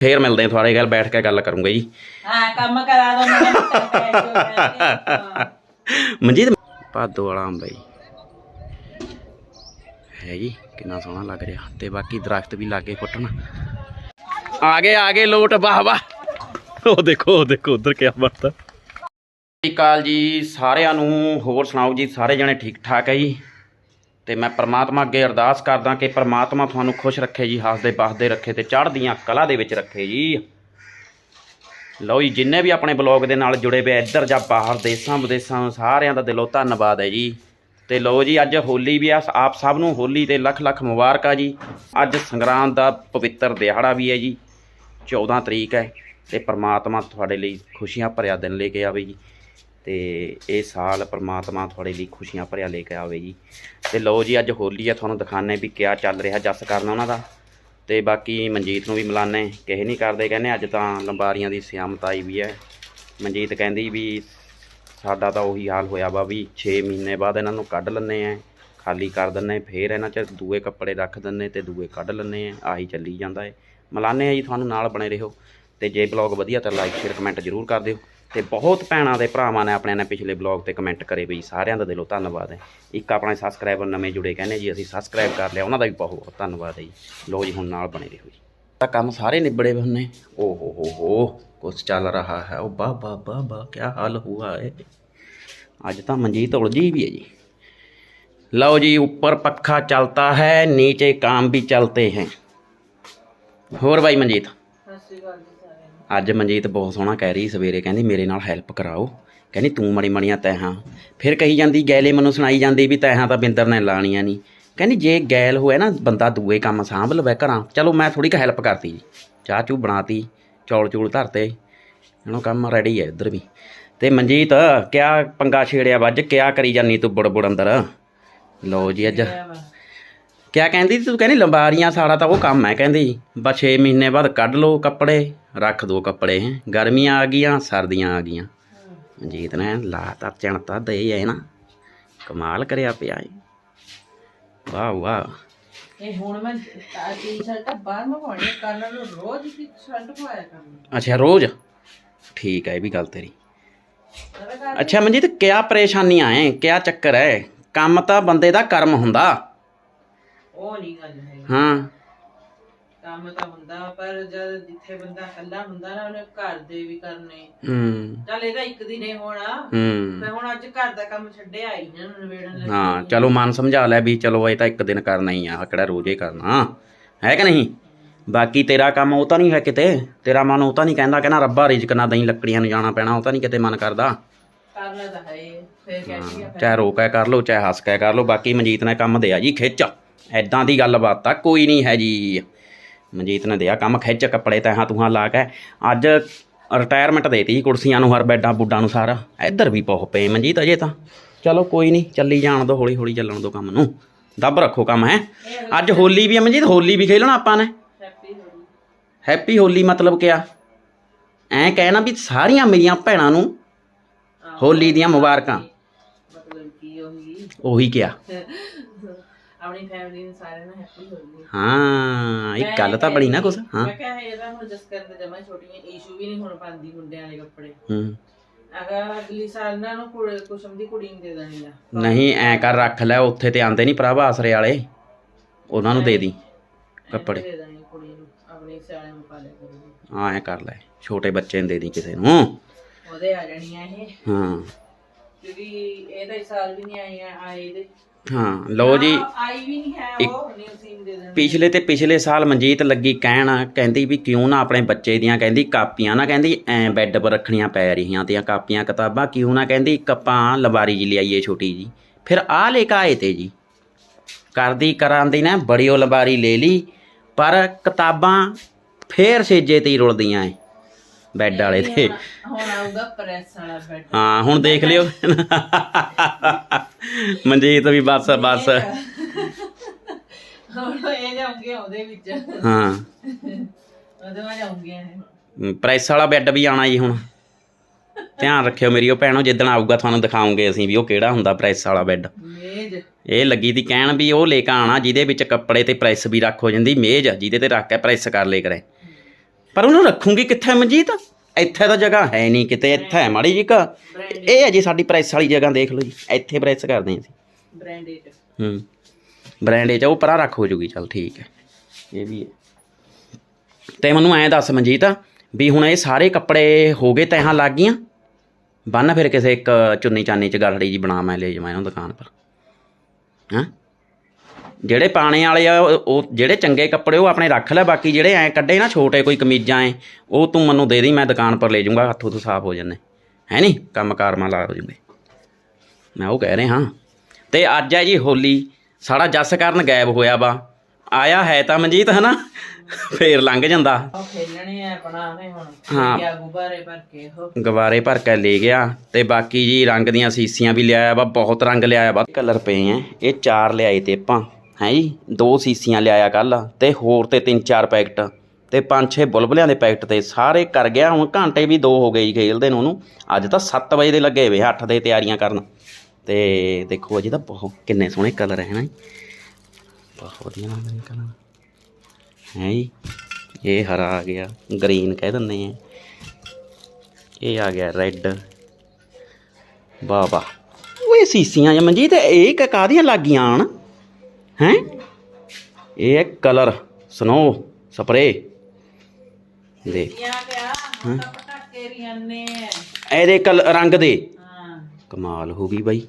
ਫੇਰ ਮਿਲਦੇ ਹਾਂ ਤੁਹਾਡੇ ਗੱਲ ਬੈਠ ਕੇ ਗੱਲ ਕਰੂੰਗਾ ਜੀ। ਹਾਂ ਕੰਮ ਕਰਾ ਦੋ ਮੈਂ ਪੈਸੇ ਹੋ ਜਾਣਗੇ ਮਨਜੀਤ ਭਾਦੋ ਵਾਲਾ ਅੰਬ ਹੈ ਜੀ। ਹੈ ਜੀ ਕਿੰਨਾ ਸੋਹਣਾ ਲੱਗ ਰਿਹਾ। ਤੇ ਬਾਕੀ ਦਰਖਤ ਵੀ ਲਾਗੇ ਫੁੱਟਣ। ਆ ਗਏ ਆ ਗਏ ਲੋਟ ਵਾਹ ਵਾਹ। ਉਹ ਦੇਖੋ ਉਹ ਦੇਖੋ ਉਧਰ ਕੀ ਬਣਦਾ। ਸਤਿ ਸ਼੍ਰੀ ਅਕਾਲ ਜੀ ਸਾਰਿਆਂ ਨੂੰ। ਹੋਰ ਸੁਣਾਓ ਜੀ ਸਾਰੇ ਜਣੇ ਠੀਕ ਠਾਕ ਹੈ ਜੀ? ਤੇ ਮੈਂ ਪ੍ਰਮਾਤਮਾ ਅੱਗੇ ਅਰਦਾਸ ਕਰਦਾ ਕਿ ਪ੍ਰਮਾਤਮਾ ਤੁਹਾਨੂੰ ਖੁਸ਼ ਰੱਖੇ ਜੀ, ਹੱਸਦੇ ਬਸਦੇ ਰੱਖੇ ਤੇ ਚੜ੍ਹਦੀਆਂ ਕਲਾ ਦੇ ਵਿੱਚ ਰੱਖੇ ਜੀ। ਲਓ ਜੀ, ਜਿੰਨੇ ਵੀ ਆਪਣੇ ਬਲੌਗ ਦੇ ਨਾਲ ਜੁੜੇ ਪਏ ਇੱਧਰ ਜਾਂ ਬਾਹਰ ਦੇਸਾਂ ਵਿਦੇਸਾਂ ਸਾਰਿਆਂ ਦਾ ਦਿਲੋਂ ਧੰਨਵਾਦ ਹੈ ਜੀ। ਤੇ ਲਓ ਜੀ, ਅੱਜ ਹੋਲੀ ਵੀ ਆ, ਆਪ ਸਭ ਨੂੰ ਹੋਲੀ ਤੇ ਲੱਖ ਲੱਖ ਮੁਬਾਰਕਾਂ ਜੀ। ਅੱਜ ਸੰਗਰਾਂਦ ਦਾ ਪਵਿੱਤਰ ਦਿਹਾੜਾ ਵੀ ਹੈ ਜੀ 14 ਤਰੀਕ ਹੈ ਤੇ ਪ੍ਰਮਾਤਮਾ ਤੁਹਾਡੇ ਲਈ ਖੁਸ਼ੀਆਂ ਭਰਿਆ ਦਿਨ ਲੈ ਕੇ ਆਵੇ ਜੀ। ਤੇ ਇਹ ਸਾਲ ਪ੍ਰਮਾਤਮਾ ਤੁਹਾਡੇ ਲਈ ਖੁਸ਼ੀਆਂ ਭਰਿਆ ਲੈ ਕੇ ਆਵੇ ਜੀ। ਤੇ ਲਓ ਜੀ, ਅੱਜ ਹੋਲੀ ਆ, ਤੁਹਾਨੂੰ ਦਿਖਾਣੇ ਵੀ ਕਿਆ ਚੱਲ ਰਿਹਾ ਜੱਸ ਕਰਨਾ ਉਹਨਾਂ ਦਾ। ਤੇ ਬਾਕੀ ਮਨਜੀਤ ਨੂੰ ਵੀ ਮਿਲਾਨੇ ਕਿਸੇ ਨਹੀਂ ਕਰਦੇ, ਕਹਿੰਦੇ ਅੱਜ ਤਾਂ ਲੰਬਾਰੀਆਂ ਦੀ ਸਿਆਮਤ ਆਈ ਵੀ ਹੈ। ਮਨਜੀਤ ਕਹਿੰਦੀ ਵੀ ਸਾਡਾ ਤਾਂ ਉਹੀ ਹਾਲ ਹੋਇਆ ਵਾ ਵੀ 6 ਮਹੀਨੇ ਬਾਅਦ ਇਹਨਾਂ ਨੂੰ ਕੱਢ ਲੈਂਦੇ ਆ ਖਾਲੀ ਕਰ ਦਿੰਨੇ ਫੇਰ ਇਹਨਾਂ 'ਚ ਦੂਏ ਕੱਪੜੇ ਰੱਖ ਦਿੰਨੇ ਤੇ ਦੂਏ ਕੱਢ ਲੈਂਦੇ ਆ ਆਹੀ ਚੱਲੀ ਜਾਂਦਾ ਏ ਮਿਲਾਨੇ ਆ ਜੀ, ਤੁਹਾਨੂੰ ਨਾਲ ਬਣੇ ਰਹੋ। ਤੇ ਜੇ ਬਲੌਗ ਵਧੀਆ ਤਾਂ ਲਾਈਕ ਸ਼ੇਅਰ ਕਮੈਂਟ ਜ਼ਰੂਰ ਕਰ ਦਿਓ। ਤੇ ਬਹੁਤ ਭੈਣਾਂ ਦੇ ਭਰਾਵਾਂ ਨੇ ਆਪਣੇ ਨੇ ਪਿਛਲੇ ਬਲੌਗ ਤੇ ਕਮੈਂਟ ਕਰੇ ਬਈ ਸਾਰਿਆਂ ਦਾ ਦਿਲੋਂ ਧੰਨਵਾਦ ਹੈ। ਇੱਕ ਆਪਣੇ ਸਬਸਕ੍ਰਾਈਬਰ ਨਵੇਂ ਜੁੜੇ ਕਹਿੰਦੇ ਜੀ, ਅਸੀਂ ਸਬਸਕ੍ਰਾਈਬ ਕਰ ਲਿਆ, ਉਹਨਾਂ ਦਾ ਵੀ ਬਹੁਤ ਬਹੁਤ ਧੰਨਵਾਦ ਹੈ ਜੀ। ਲੋ ਜੀ, ਹੁਣ ਨਾਲ ਬਣੇ ਰਹੋ ਜੀ। ਤਾਂ ਕੰਮ ਸਾਰੇ ਨਿਬੜੇ ਹੋਏ ਨੇ। ਓ ਹੋ ਹੋ ਹੋ ਕੁਛ ਚੱਲ ਰਹਾ ਹੈ। ਉਹ ਬਾ ਬਾ ਬਾ ਬਾ ਕੀ ਹਾਲ ਹੁਆ ਹੈ ਅੱਜ ਤਾਂ ਮਨਜੀਤ ਉਲਝੀ ਵੀ ਹੈ ਜੀ। ਲਓ ਜੀ, ਉੱਪਰ ਪੱਖਾ ਚਲਤਾ ਹੈ, ਨੀਚੇ ਕਾਮ ਵੀ ਚਲਤੇ ਹੈ। ਹੋਰ ਬਾਈ ਮਨਜੀਤ? ਸਤਿ ਸ਼੍ਰੀ ਅਕਾਲ ਅੱਜ ਮਨਜੀਤ ਬਹੁਤ ਸੋਹਣਾ ਕਹਿ ਰਹੀ ਸਵੇਰੇ ਕਹਿੰਦੀ ਮੇਰੇ ਨਾਲ ਹੈਲਪ ਕਰਾਓ। ਕਹਿੰਦੀ ਤੂੰ ਮੜੀ ਮੜੀਆਂ ਤੈਹਾਂ ਫਿਰ ਕਹੀ ਜਾਂਦੀ ਗੈਲੇ ਮੈਨੂੰ ਸੁਣਾਈ ਜਾਂਦੀ ਵੀ ਤੈਹਾਂ ਤਾਂ ਬਿੰਦਰ ਨੇ ਲਾਣੀਆਂ ਨਹੀਂ ਕਹਿੰਦੀ ਜੇ ਗੈਲ ਹੋਇਆ ਨਾ ਬੰਦਾ ਦੂਏ ਕੰਮ ਸਾਂਭ ਲਵੇ ਘਰਾਂ। ਚਲੋ ਮੈਂ ਥੋੜੀ ਕੁ ਹੈਲਪ ਕਰਤੀ ਜੀ। ਚਾਹ ਚੂ ਬਣਾਤੀ ਚੌਲ ਚੂਲ ਧਰਤੇ। ਇਹਨੂੰ ਕੰਮ ਰੈਡੀ ਹੈ ਇੱਧਰ ਵੀ। ਤੇ ਮਨਜੀਤ ਕਿਆ ਪੰਗਾ ਛੇੜਿਆ ਵੱਜ? ਕਿਆ ਕਰੀ ਜਾਨੀ ਤੂੰ ਬੁੜ ਬੁੜ ਅੰਦਰ? ਲਓ ਜੀ ਅੱਜ। ਕਿਆ ਕਹਿੰਦੀ ਤੂੰ? ਕਹਿੰਦੀ ਲੰਬਾਰੀਆਂ ਸਾੜਾ ਤਾਂ ਉਹ ਕੰਮ ਹੈ ਕਹਿੰਦੀ। ਬਸ 6 ਮਹੀਨੇ ਬਾਅਦ ਕੱਢ ਲਓ ਕੱਪੜੇ। ਰੱਖ ਦੋ ਕੱਪੜੇ ਗਰਮੀਆਂ ਆ ਗਈਆਂ ਸਰਦੀਆਂ ਆ ਗਈਆਂ। ਮਨਜੀਤ ਨੇ ਲਾਤਾ ਚਣਤਾ ਦੇ ਹੈ ਨਾ। ਕਮਾਲ ਕਰਿਆ ਪਿਆ ਏ। ਵਾਹ ਵਾਹ। ਇਹ ਹੁਣ ਮੈਂ ਟੀ-ਸ਼ਰਟ ਬਾਹਰ ਮੈਂ ਪਾਉਣੀ ਕੱਲ ਨੂੰ ਰੋਜ਼ ਦੀ ਸ਼ਰਟ ਪਾਇਆ ਕਰਨੀ ਅੱਛਾ ਰੋਜ਼? ਠੀਕ ਹੈ ਇਹ ਵੀ ਗੱਲ ਤੇਰੀ। ਅੱਛਾ ਮਨਜੀਤ ਕਿਆ ਪਰੇਸ਼ਾਨੀਆਂ ਐ? ਕਿਆ ਚੱਕਰ ਹੈ ਕੰਮ ਤਾਂ ਬੰਦੇ ਦਾ ਕਰਮ ਹੁੰਦਾ। ਉਹ ਨਹੀਂ ਗੱਲ ਹੈ ਹਾਂ। ਕੰਮ ਤਾਂ ਹੁੰਦਾ ਪਰ ਜਦ ਜਿੱਥੇ ਬੰਦਾ ਇਕੱਲਾ ਹੁੰਦਾ ਨਾ ਉਹਨੇ ਘਰ ਦੇ ਵੀ ਕਰਨੇ। ਹੂੰ। ਚੱਲ ਇਹਦਾ ਇੱਕ ਦਿਨ ਹੀ ਹੋਣਾ। ਹੂੰ। ਮੈਂ ਹੁਣ ਅੱਜ ਘਰ ਦਾ ਕੰਮ ਛੱਡਿਆ ਆਈ ਨਾ ਨਵੇੜਨ ਲੱਗੀ ਹਾਂ ਚਲੋ ਮਨ ਸਮਝਾ ਲੈ ਵੀ ਚਲੋ ਇਹ ਤਾਂ ਇੱਕ ਦਿਨ ਕਰਨਾ ਹੀ ਆ ਕਿਹੜਾ ਰੋਜ਼ ਹੀ ਕਰਨਾ। ਹੈ ਕਿ ਨਹੀਂ? ਬਾਕੀ ਤੇਰਾ ਕੰਮ ਉਹ ਤਾਂ ਨਹੀਂ ਹੈ ਕਿਤੇ? ਤੇਰਾ ਮਨ ਉਹ ਤਾਂ ਨਹੀਂ ਕਹਿੰਦਾ ਕਿ ਨਾ ਰੱਬਾ ਰਿਜ਼ਕ ਨਾ ਦਹੀਂ ਲੱਕੜੀਆਂ ਨੂੰ ਜਾਣਾ ਪੈਣਾ ਉਹ ਤਾਂ ਨਹੀਂ ਕਿਤੇ ਮਨ ਕਰਦਾ। ਕਰਨਾ ਤਾਂ ਹੈ। ਫਿਰ ਕਹਿੰਦੀ ਆ ਚਾਹੇ ਕਰ ਲਓ ਚਾਹੇ ਹੱਸ ਕੇ ਕਰ ਲਓ ਬਾਕੀ ਮਨਜੀਤ ਨੇ ਕੰਮ ਦਿਆ ਜੀ ਖਿੱਚ। ਐਦਾਂ ਦੀ ਗੱਲਬਾਤ ਆ ਕੋਈ ਨਹੀਂ ਹੈ ਜੀ। ਮਨਜੀਤ ਨੇ ਦਿਆ ਕੰਮ ਖਿੱਚ ਕੱਪੜੇ ਤਹਾਂ ਤੁਹਾਂ ਲਾ ਕੇ। ਅੱਜ ਰਿਟਾਇਰਮੈਂਟ ਦੇਤੀ ਕੁਰਸੀਆਂ ਨੂੰ ਹਰ ਬੈਡਾਂ ਬੁੱਡਾਂ ਨੂੰ ਸਾਰਾ। ਇੱਧਰ ਵੀ ਬਹੁਤ ਪਏ ਮਨਜੀਤ ਅਜੇ ਤਾਂ। ਚਲੋ ਕੋਈ ਨਹੀਂ ਚੱਲੀ ਜਾਣ ਦੋ ਹੌਲੀ ਹੌਲੀ ਚੱਲਣ ਦੋ ਕੰਮ ਨੂੰ। ਦੱਬ ਰੱਖੋ ਕੰਮ ਹੈ। ਅੱਜ ਹੋਲੀ ਵੀ ਹੈ ਮਨਜੀਤ ਹੋਲੀ ਵੀ ਖੇਲਣਾ ਆਪਾਂ ਨੇ। ਹੈਪੀ ਹੋਲੀ। ਹੈਪੀ ਹੋਲੀ ਮਤਲਬ ਕਿਆ? ਐਂ ਕਹਿਣਾ ਵੀ ਸਾਰੀਆਂ ਮੇਰੀਆਂ ਭੈਣਾਂ ਨੂੰ ਹੋਲੀ ਦੀਆਂ ਮੁਬਾਰਕਾਂ। ਮਤਲਬ ਕੀ ਹੋਈ ਉਹੀ ਕਿਆ? ਆਪਣੀ ਫੈਮਿਲੀ ਨੂੰ ਸਾਰਿਆਂ ਨੂੰ ਹੈਪੀ ਹੋਲੀ ਹਾਂ। ਇਹ ਗੱਲ ਤਾਂ ਬੜੀ ਨਾ ਕੁਛ ਹਾਂ। ਮੈਂ ਕਿਹਾ ਇਹਦਾ ਹੁਣ ਜਸ ਕਰਨ ਦੇ ਜਮਾ ਛੋਟੀਆਂ ਇਸ਼ੂ ਵੀ ਨਹੀਂ ਹੁਣ ਪਾਉਂਦੀ ਮੁੰਡਿਆਂ ਵਾਲੇ ਕੱਪੜੇ। ਹੂੰ। ਅਗਰ ਅਗਲੀ ਸਾਲ ਨਾ ਨੂੰ ਕੁੜ- ਕੁਸਮ ਦੀ ਕੁੜੀ ਨੂੰ ਦੇ ਦੇਣੀ ਆ। ਨਹੀਂ ਐ ਕਰ ਰੱਖ ਲੈ ਉੱਥੇ ਤੇ ਆਂਦੇ ਨਹੀਂ ਭਰਾਵਾ ਆਸਰੇ ਵਾਲੇ। ਉਹਨਾਂ ਨੂੰ ਦੇ ਦੀ ਕੱਪੜੇ। ਦੇ ਦੇਣੀ ਕੁੜੀ ਨੂੰ ਆਪਣੇ ਸਿਆਣੇ ਨੂੰ ਪਾ ਲਿਆ ਕਰੂਗੀ ਹਾਂ ਐ ਕਰ ਲੈ ਛੋਟੇ ਬੱਚੇ ਨੂੰ ਦੇ ਦੀ ਕਿਸੇ ਨੂੰ। ਉਹਦੇ ਆ ਜਾਣੀਆਂ ਇਹ। ਹਾਂ। ਕਿਉਂਕਿ ਇਹ ਤਾਂ ਇਸ ਸਾਲ ਵੀ ਨਹੀਂ ਆਈਆਂ ਆਏ ਦੇ ਹਾਂ ਲਓ ਜੀ। ਆਈ ਵੀ ਨਹੀਂ ਹੈ ਉਹ ਨਿਊ ਸੀਨ ਦੇ ਦੇਣੀ। ਪਿਛਲੇ ਤੇ ਪਿਛਲੇ ਸਾਲ ਮਨਜੀਤ ਲੱਗੀ ਕਹਿਣ ਕਹਿੰਦੀ ਵੀ ਕਿਉਂ ਨਾ ਆਪਣੇ ਬੱਚੇ ਦੀਆਂ ਕਹਿੰਦੀ ਕਾਪੀਆਂ ਨਾ ਕਹਿੰਦੀ ਐ ਬੈੱਡ 'ਪਰ ਰੱਖਣੀਆਂ ਪੈ ਰਹੀਆਂ ਤੀਆਂ ਕਾਪੀਆਂ ਕਿਤਾਬਾਂ ਕਿਉਂ ਨਾ ਕਹਿੰਦੀ ਕੱਪਾਂ ਲਵਾਰੀ ਜੀ ਲਿਆਈਏ ਛੋਟੀ ਜੀ ਫਿਰ ਆ ਲੈ ਕੇ ਆਏ ਤੇ ਜੀ। ਕਰਦੀ ਕਰਾਂਦੀ ਨਾ ਬੜੀ ਉਹ ਲਵਾਰੀ ਲੈ ਲਈ ਪਰ ਕਿਤਾਬਾਂ ਫੇਰ ਸੇਜੇ ਤੇ ਹੀ ਰੁਲਦੀਆਂ ਐ। ਬੈੱਡ ਵਾਲੇ ਤੇ। ਹੁਣ ਆਊਗਾ ਪ੍ਰੈਸ ਵਾਲਾ ਬੈਡ। ਹਾਂ ਹੁਣ ਦੇਖ ਲਿਓ। ਮਨਜੀਤ ਵੀ ਬਸ ਬਸ। ਹੁਣ ਇਹ ਜਾਉਂਗੇ ਉਹਦੇ ਵਿੱਚ। ਹਾਂ। ਉਹਦੇ ਵਿੱਚ ਜਾਉਂਗੇ ਪ੍ਰੈਸ ਵਾਲਾ ਬੈੱਡ ਵੀ ਆਣਾ ਜੀ ਹੁਣ। ਧਿਆਨ ਰੱਖਿਓ ਮੇਰੀ ਉਹ ਭੈਣੋ ਜਿੱਦਣ ਆਊਗਾ ਤੁਹਾਨੂੰ ਦਿਖਾਉਂਗੇ ਅਸੀਂ ਵੀ ਉਹ ਕਿਹੜਾ ਹੁੰਦਾ ਪ੍ਰੈਸ ਵਾਲਾ ਬੈੱਡ। ਮੇਜ਼। ਇਹ ਲੱਗੀ ਦੀ ਕਹਿਣ ਵੀ ਉਹ ਲੈ ਕੇ ਆਣਾ ਜਿਹਦੇ ਵਿੱਚ ਕੱਪੜੇ ਤੇ ਪ੍ਰੈਸ ਵੀ ਰੱਖ ਹੋ ਜਾਂਦੀ ਮੇਜ਼ ਜਿਹਦੇ ਤੇ ਰੱਖ ਕੇ ਪ੍ਰੈਸ ਕਰ ਲੇ ਕਰੇ। ਪਰ ਉਹਨੂੰ ਰੱਖੂਗੀ ਕਿੱਥੇ ਮਨਜੀਤ? ਇੱਥੇ ਤਾਂ ਜਗ੍ਹਾ ਹੈ ਨਹੀਂ ਕਿਤੇ ਇੱਥੇ ਹੈ ਮਾੜੀ ਜੀ ਕਾ ਇਹ ਹੈ ਜੀ ਸਾਡੀ ਪ੍ਰੈਸ ਵਾਲੀ ਜਗ੍ਹਾ ਦੇਖ ਲਓ ਜੀ ਇੱਥੇ ਪ੍ਰੈਸ ਕਰਦੇ ਹਾਂ ਅਸੀਂ। ਬ੍ਰਾਂਡਡ ਹੂੰ। ਬ੍ਰਾਂਡ ਚ ਉਹ ਪਰਾਂ ਰੱਖ ਹੋ ਜੂਗੀ ਚਲ ਠੀਕ ਹੈ। ਇਹ ਵੀ ਹੈ। ਤੇ ਮੈਨੂੰ ਐਂ ਦੱਸ ਮਨਜੀਤ ਵੀ ਹੁਣ ਇਹ ਸਾਰੇ ਕੱਪੜੇ ਹੋ ਗਏ ਤੈਹਾਂ ਲੱਗ ਗਈਆਂ? ਬੰਨ ਫਿਰ ਕਿਸੇ ਇੱਕ ਚੁੰਨੀ ਚਾਨੀ ਚ ਗਲੜੀ ਜੀ ਬਣਾ ਮੈਂ ਲੈ ਜਾਵਾਂ ਇਹਨੂੰ ਦੁਕਾਨ ਪਰ। ਹਾਂ? ਜਿਹੜੇ ਪਾਣੇ ਵਾਲੇ ਆ ਉਹ ਜਿਹੜੇ ਚੰਗੇ ਕੱਪੜੇ ਉਹ ਆਪਣੇ ਰੱਖ ਲੈ ਬਾਕੀ ਜਿਹੜੇ ਐ ਕੱਢੇ ਨਾ ਛੋਟੇ ਕੋਈ ਕਮੀਜ਼ਾਂ ਐ ਉਹ ਤੂੰ ਮੈਨੂੰ ਦੇ ਦੀ ਮੈਂ ਦੁਕਾਨ ਪਰ ਲੈ ਜਾਊਂਗਾ ਹੱਥੋਂ ਤੋਂ ਸਾਫ਼ ਹੋ ਜੰਨੇ ਹੈ ਨਹੀਂ ਕੰਮ ਕਾਰ ਮਾ ਲਾ ਹੋ ਜੂਗੇ ਮੈਂ ਉਹ ਕਹਿ ਰਿਹਾ ਤੇ ਅੱਜ ਹੈ ਜੀ ਹੋਲੀ। ਸਾਡਾ ਜੱਸ ਕਰਨ ਗਾਇਬ ਹੋਇਆ ਵਾ। ਆਇਆ ਹੈ ਤਾਂ ਮਨਜੀਤ ਹਨਾ? ਫੇਰ ਲੰਘ ਜਾਂਦਾ। ਖੇਲਣੇ ਆ ਹੁਣ ਹਾਂ। ਗੁਬਾਰੇ ਭਰ ਕੇ ਉਹ। ਗਵਾਰੇ ਭਰ ਕੇ ਲੈ ਗਿਆ। ਤੇ ਬਾਕੀ ਜੀ ਰੰਗ ਦੀਆਂ ਸੀਸੀਆਂ ਵੀ ਲਿਆਇਆ ਵਾ ਬਹੁਤ ਰੰਗ ਲਿਆਇਆ ਵਾ। ਕਲਰ ਪਏ ਐ। ਇਹ ਚਾਰ ਲਿਆਏ ਤੇ ਆਪਾਂ। ਹੈ ਜੀ? ਦੋ ਸੀਸੀਆਂ ਲਿਆਇਆ ਕੱਲ ਤੇ ਹੋਰ ਤੇ ਤਿੰਨ ਚਾਰ ਪੈਕਟ ਤੇ ਪੰਜ ਛੇ ਬੁਲਬਲਿਆਂ ਦੇ ਪੈਕਟ ਤੇ ਸਾਰੇ ਕਰ ਗਿਆ। ਹੁਣ ਘੰਟੇ ਵੀ ਦੋ ਹੋ ਗਏ ਜੀ ਖੇਲਦੇ ਨੂੰ ਉਹਨੂੰ। ਅੱਜ ਤਾਂ 7 ਵਜੇ ਦੇ ਲੱਗੇ ਵੇ 8 ਦੇ ਤਿਆਰੀਆਂ ਕਰਨ। ਤੇ ਦੇਖੋ ਅਜੇ ਤਾਂ ਬਹੁਤ ਕਿੰਨੇ ਸੋਹਣੇ ਕਲਰ ਹੈ ਨਾ ਜੀ। ਬਹੁਤ ਵਧੀਆ ਲੱਗਦੇ ਨੇ ਕਲਰ। ਹੈ ਜੀ? ਇਹ ਹਰਾ ਆ ਗਿਆ, ਗ੍ਰੀਨ ਕਹਿ ਦਿੰਦੇ ਆ। ਇਹ ਆ ਗਿਆ ਰੈੱਡ। ਵਾਹ ਵਾਹ। ਓਏ ਸੀਸੀਆਂ ਜਾਂ ਮਨਜੀਤ ਇਹ ਕ- ਕਾਹਦੀਆਂ ਲੱਗੀਆਂ ਆਣ ਹੈ? ਇਹ ਹੈ ਕਲਰ ਸਨੋ ਸਪਰੇ। ਦੇ। ਆ। ਇਹਦੇ ਕਲ ਰੰਗ ਦੇ। ਕਮਾਲ ਹੋ ਗਈ ਬਾਈ।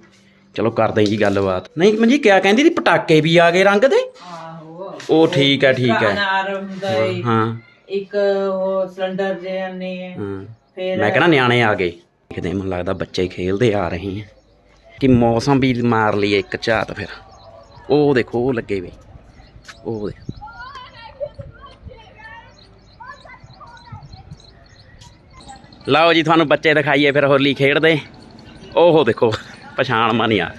ਚਲੋ ਕਰਦੇ ਜੀ ਗੱਲਬਾਤ। ਨਹੀਂ ਮਨਜੀਤ ਕਿਆ ਕਹਿੰਦੀ ਸੀ? ਪਟਾਕੇ ਵੀ ਆ ਗਏ ਰੰਗ ਦੇ? ਆਹੋ। ਉਹ ਠੀਕ ਹੈ ਠੀਕ ਹੈ। ਹਾਂ। ਇੱਕ ਉਹ ਸਿਲੰਡਰ ਜੇ ਆ। ਹਾਂ। ਫਿਰ ਮੈਂ ਕਹਿੰਦਾ ਨਿਆਣੇ ਆ ਗਏ। ਦੇਖਦੇ ਮੈਨੂੰ ਲੱਗਦਾ ਬੱਚੇ ਖੇਲਦੇ ਆ ਰਹੇ ਹੈ ਕਿ ਮੌਸਮ ਵੀ ਮਾਰ ਲਈ ਇੱਕ ਝਾਤ ਫਿਰ। ਉਹ ਦੇਖੋ, ਉਹ ਲੱਗੇ ਵੇ। ਉਹ ਦੇ ਲਓ ਜੀ, ਤੁਹਾਨੂੰ ਬੱਚੇ ਦਿਖਾਈਏ ਫਿਰ ਹੋਲੀ ਖੇਡਦੇ। ਉਹ ਦੇਖੋ, ਪਛਾਣ ਮਾ ਨਹੀਂ ਆ।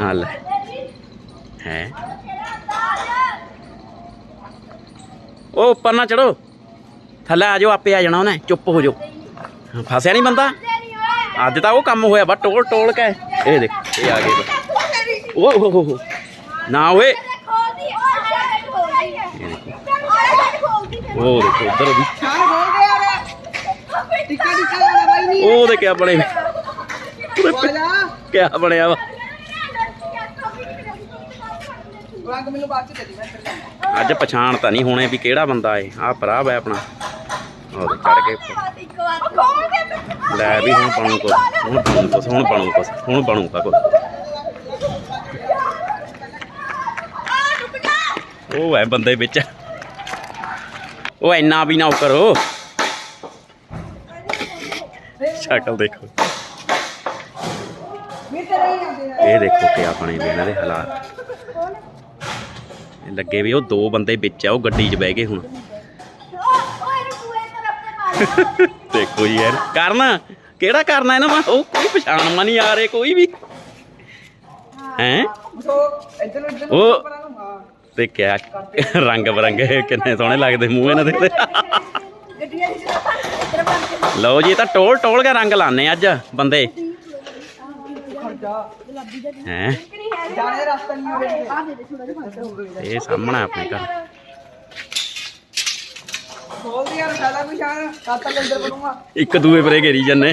ਹਾਂ ਲੈ। ਹੈ। ਉਹ ਉੱਪਰ ਨਾ ਚੜੋ ਥੱਲੇ ਆ ਜਾਓ, ਆਪੇ ਆ ਜਾਣਾ ਉਹਨੇ। ਚੁੱਪ ਹੋ ਜਾਓ। ਫਸਿਆ ਨਹੀਂ ਬੰਦਾ? ਅੱਜ ਤਾਂ ਉਹ ਕੰਮ ਹੋਇਆ ਬਾ ਟੋਲ ਟੋਲ ਕੇ। ਇਹ ਦੇਖ ਇਹ ਆ ਗਏ। ਹੋ ਹੋ ਹੋ ਨਾ ਓਏ। ਉਹ ਦੇਖੋ ਉਧਰ ਵੀ। ਉਹ ਦੇ ਕਿਆ ਬਣੇ ਕਿਆ ਬਣਿਆ ਵਾ। ਅੱਜ ਪਛਾਣ ਤਾਂ ਨਹੀਂ ਹੋਣੇ ਵੀ ਕਿਹੜਾ ਬੰਦਾ ਏ। ਆਹ ਭਰਾ ਵਾ ਆਪਣਾ। ਉਹ ਚੜ ਕੇ ਲੈ ਵੀ ਹੁਣ ਬਣੂ ਕੁਛ। ਹੁਣ ਬਣੂ ਕੁਛ ਹੁਣ ਬਣੂ ਕੁਛ ਹੁਣ ਬਣੂਗਾ ਕੁਛ। ਉਹ ਹੈ ਬੰਦੇ ਵਿੱਚ। ਉਹ ਇੰਨਾ ਵੀ ਨਾ ਕਰੋ। ਸ਼ਕਲ ਦੇਖੋ। ਇਹ ਦੇਖੋ ਕਿ ਆਪਣੇ ਵੀ ਇਹਨਾਂ ਦੇ ਹਾਲਾਤ। ਲੱਗੇ ਵੀ ਉਹ ਦੋ ਬੰਦੇ ਵਿੱਚ ਆ ਉਹ ਗੱਡੀ 'ਚ ਬਹਿ ਗਏ ਹੁਣ। ਦੇਖੋ ਯਾਰ। ਕਰਨਾ ਕਿਹੜਾ ਕਰਨਾ ਇਹਨਾਂ ਮੈਂ ਉਹ ਕੋਈ ਪਛਾਣ ਮਾ ਨਹੀਂ ਆ ਰਹੇ ਕੋਈ ਵੀ। ਹੈ। ਉਹ ਤੇ ਕਿਆ ਰੰਗ ਬਰੰਗੇ ਕਿੰਨੇ ਸੋਹਣੇ ਲੱਗਦੇ ਮੂੰਹ ਇਹਨਾਂ ਦੇ। ਲਓ ਜੀ ਇਹ ਤਾਂ ਟੋਲ ਟੋਲ ਕੇ ਰੰਗ ਲਾਣੇ ਅੱਜ ਬੰਦੇ। ਹੈ? ਇਹ ਸਾਹਮਣੇ ਆਪਣੇ ਘਰ। ਇੱਕ ਦੂਏ ਪਰੇ ਘੇਰੀ ਜੰਨੇ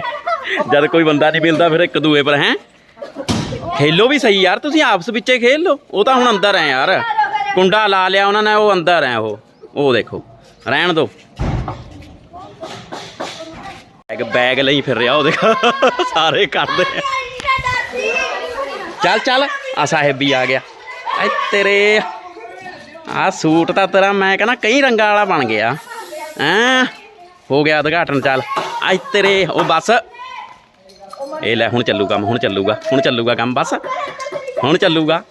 ਜਦ ਕੋਈ ਬੰਦਾ ਨਹੀਂ ਮਿਲਦਾ ਫਿਰ ਇੱਕ ਦੂਏ ਪਰ ਹੈ ਖੇਲੋ ਵੀ ਸਹੀ ਯਾਰ ਤੁਸੀਂ ਆਪਸ ਵਿੱਚੇ ਖੇਲ ਲਓ ਉਹ ਤਾਂ ਹੁਣ ਅੰਦਰ ਹੈ ਯਾਰ ਕੁੰਡਾ ਲਾ ਲਿਆ ਉਹਨਾਂ ਨੇ ਉਹ ਅੰਦਰ ਹੈ ਉਹ ਉਹ ਦੇਖੋ ਰਹਿਣ ਦੋ ਬੈਗ ਬੈਗ ਲਈ ਫਿਰ ਰਿਹਾ ਉਹ ਦੇਖ ਸਾਰੇ ਕਰਦੇ ਆ। ਚੱਲ ਚੱਲ ਆ ਸਾਹਿਬ ਵੀ ਆ ਗਿਆ ਐ ਤੇਰੇ ਆ ਸੂਟ ਤਾਂ ਤੇਰਾ ਮੈਂ ਕਹਿੰਦਾ ਕਈ ਰੰਗਾਂ ਵਾਲਾ ਬਣ ਗਿਆ ਹੈਂ? ਹੋ ਗਿਆ ਉਦਘਾਟਨ, ਚੱਲ। ਅੱਜ ਤੇਰੇ, ਉਹ ਬਸ। ਇਹ ਲੈ, ਹੁਣ ਚੱਲੂ ਕੰਮ ਹੁਣ ਚੱਲੂਗਾ ਹੁਣ ਚੱਲੂਗਾ ਕੰਮ, ਬਸ। ਹੁਣ ਚੱਲੂਗਾ।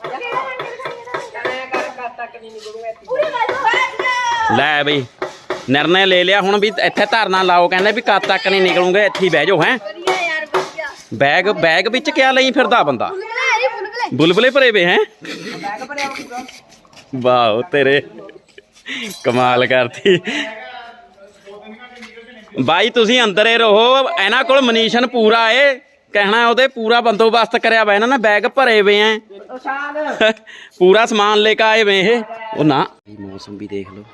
ਲੈ ਬਈ, ਨਿਰਣੇ ਲੈ ਲਿਆ ਹੁਣ ਵੀ, ਇੱਥੇ ਧਰਨਾ ਲਾਓ, ਕਹਿੰਦੇ ਵੀ ਕਦ ਤੱਕ ਨਹੀਂ ਨਿਕਲੂਗੇ, ਇੱਥੇ ਹੀ ਬਹਿ ਜਾਓ, ਹੈ। ਬੈਗ ਬੈਗ ਵਿੱਚ ਕਿਆ ਲਈ ਫਿਰਦਾ ਬੰਦਾ? ਬੁਲਬੁਲੇ ਭਰੇ ਵੇ, ਹੈ। ਵਾਹ ਤੇਰੇ ਕਮਾਲ ਕਰਤੀ। ਬਾਈ ਤੁਸੀਂ ਅੰਦਰ ਹੀ ਰਹੋ ਇਹਨਾਂ ਕੋਲ ਮਨੀਸ਼ਨ ਪੂਰਾ ਏ। ਕਹਿਣਾ ਉਹਦੇ ਪੂਰਾ ਬੰਦੋਬਸਤ ਕਰਿਆ ਵਾ ਇਹਨਾਂ ਨੇ ਬੈਗ ਭਰੇ ਵੇ ਐ। ਪੂਰਾ ਸਮਾਨ ਲੈ ਕੇ ਆਏ ਵੇ ਇਹ। ਉਹ ਨਾ। ਮੌਸਮ ਵੀ ਦੇਖ ਲਓ।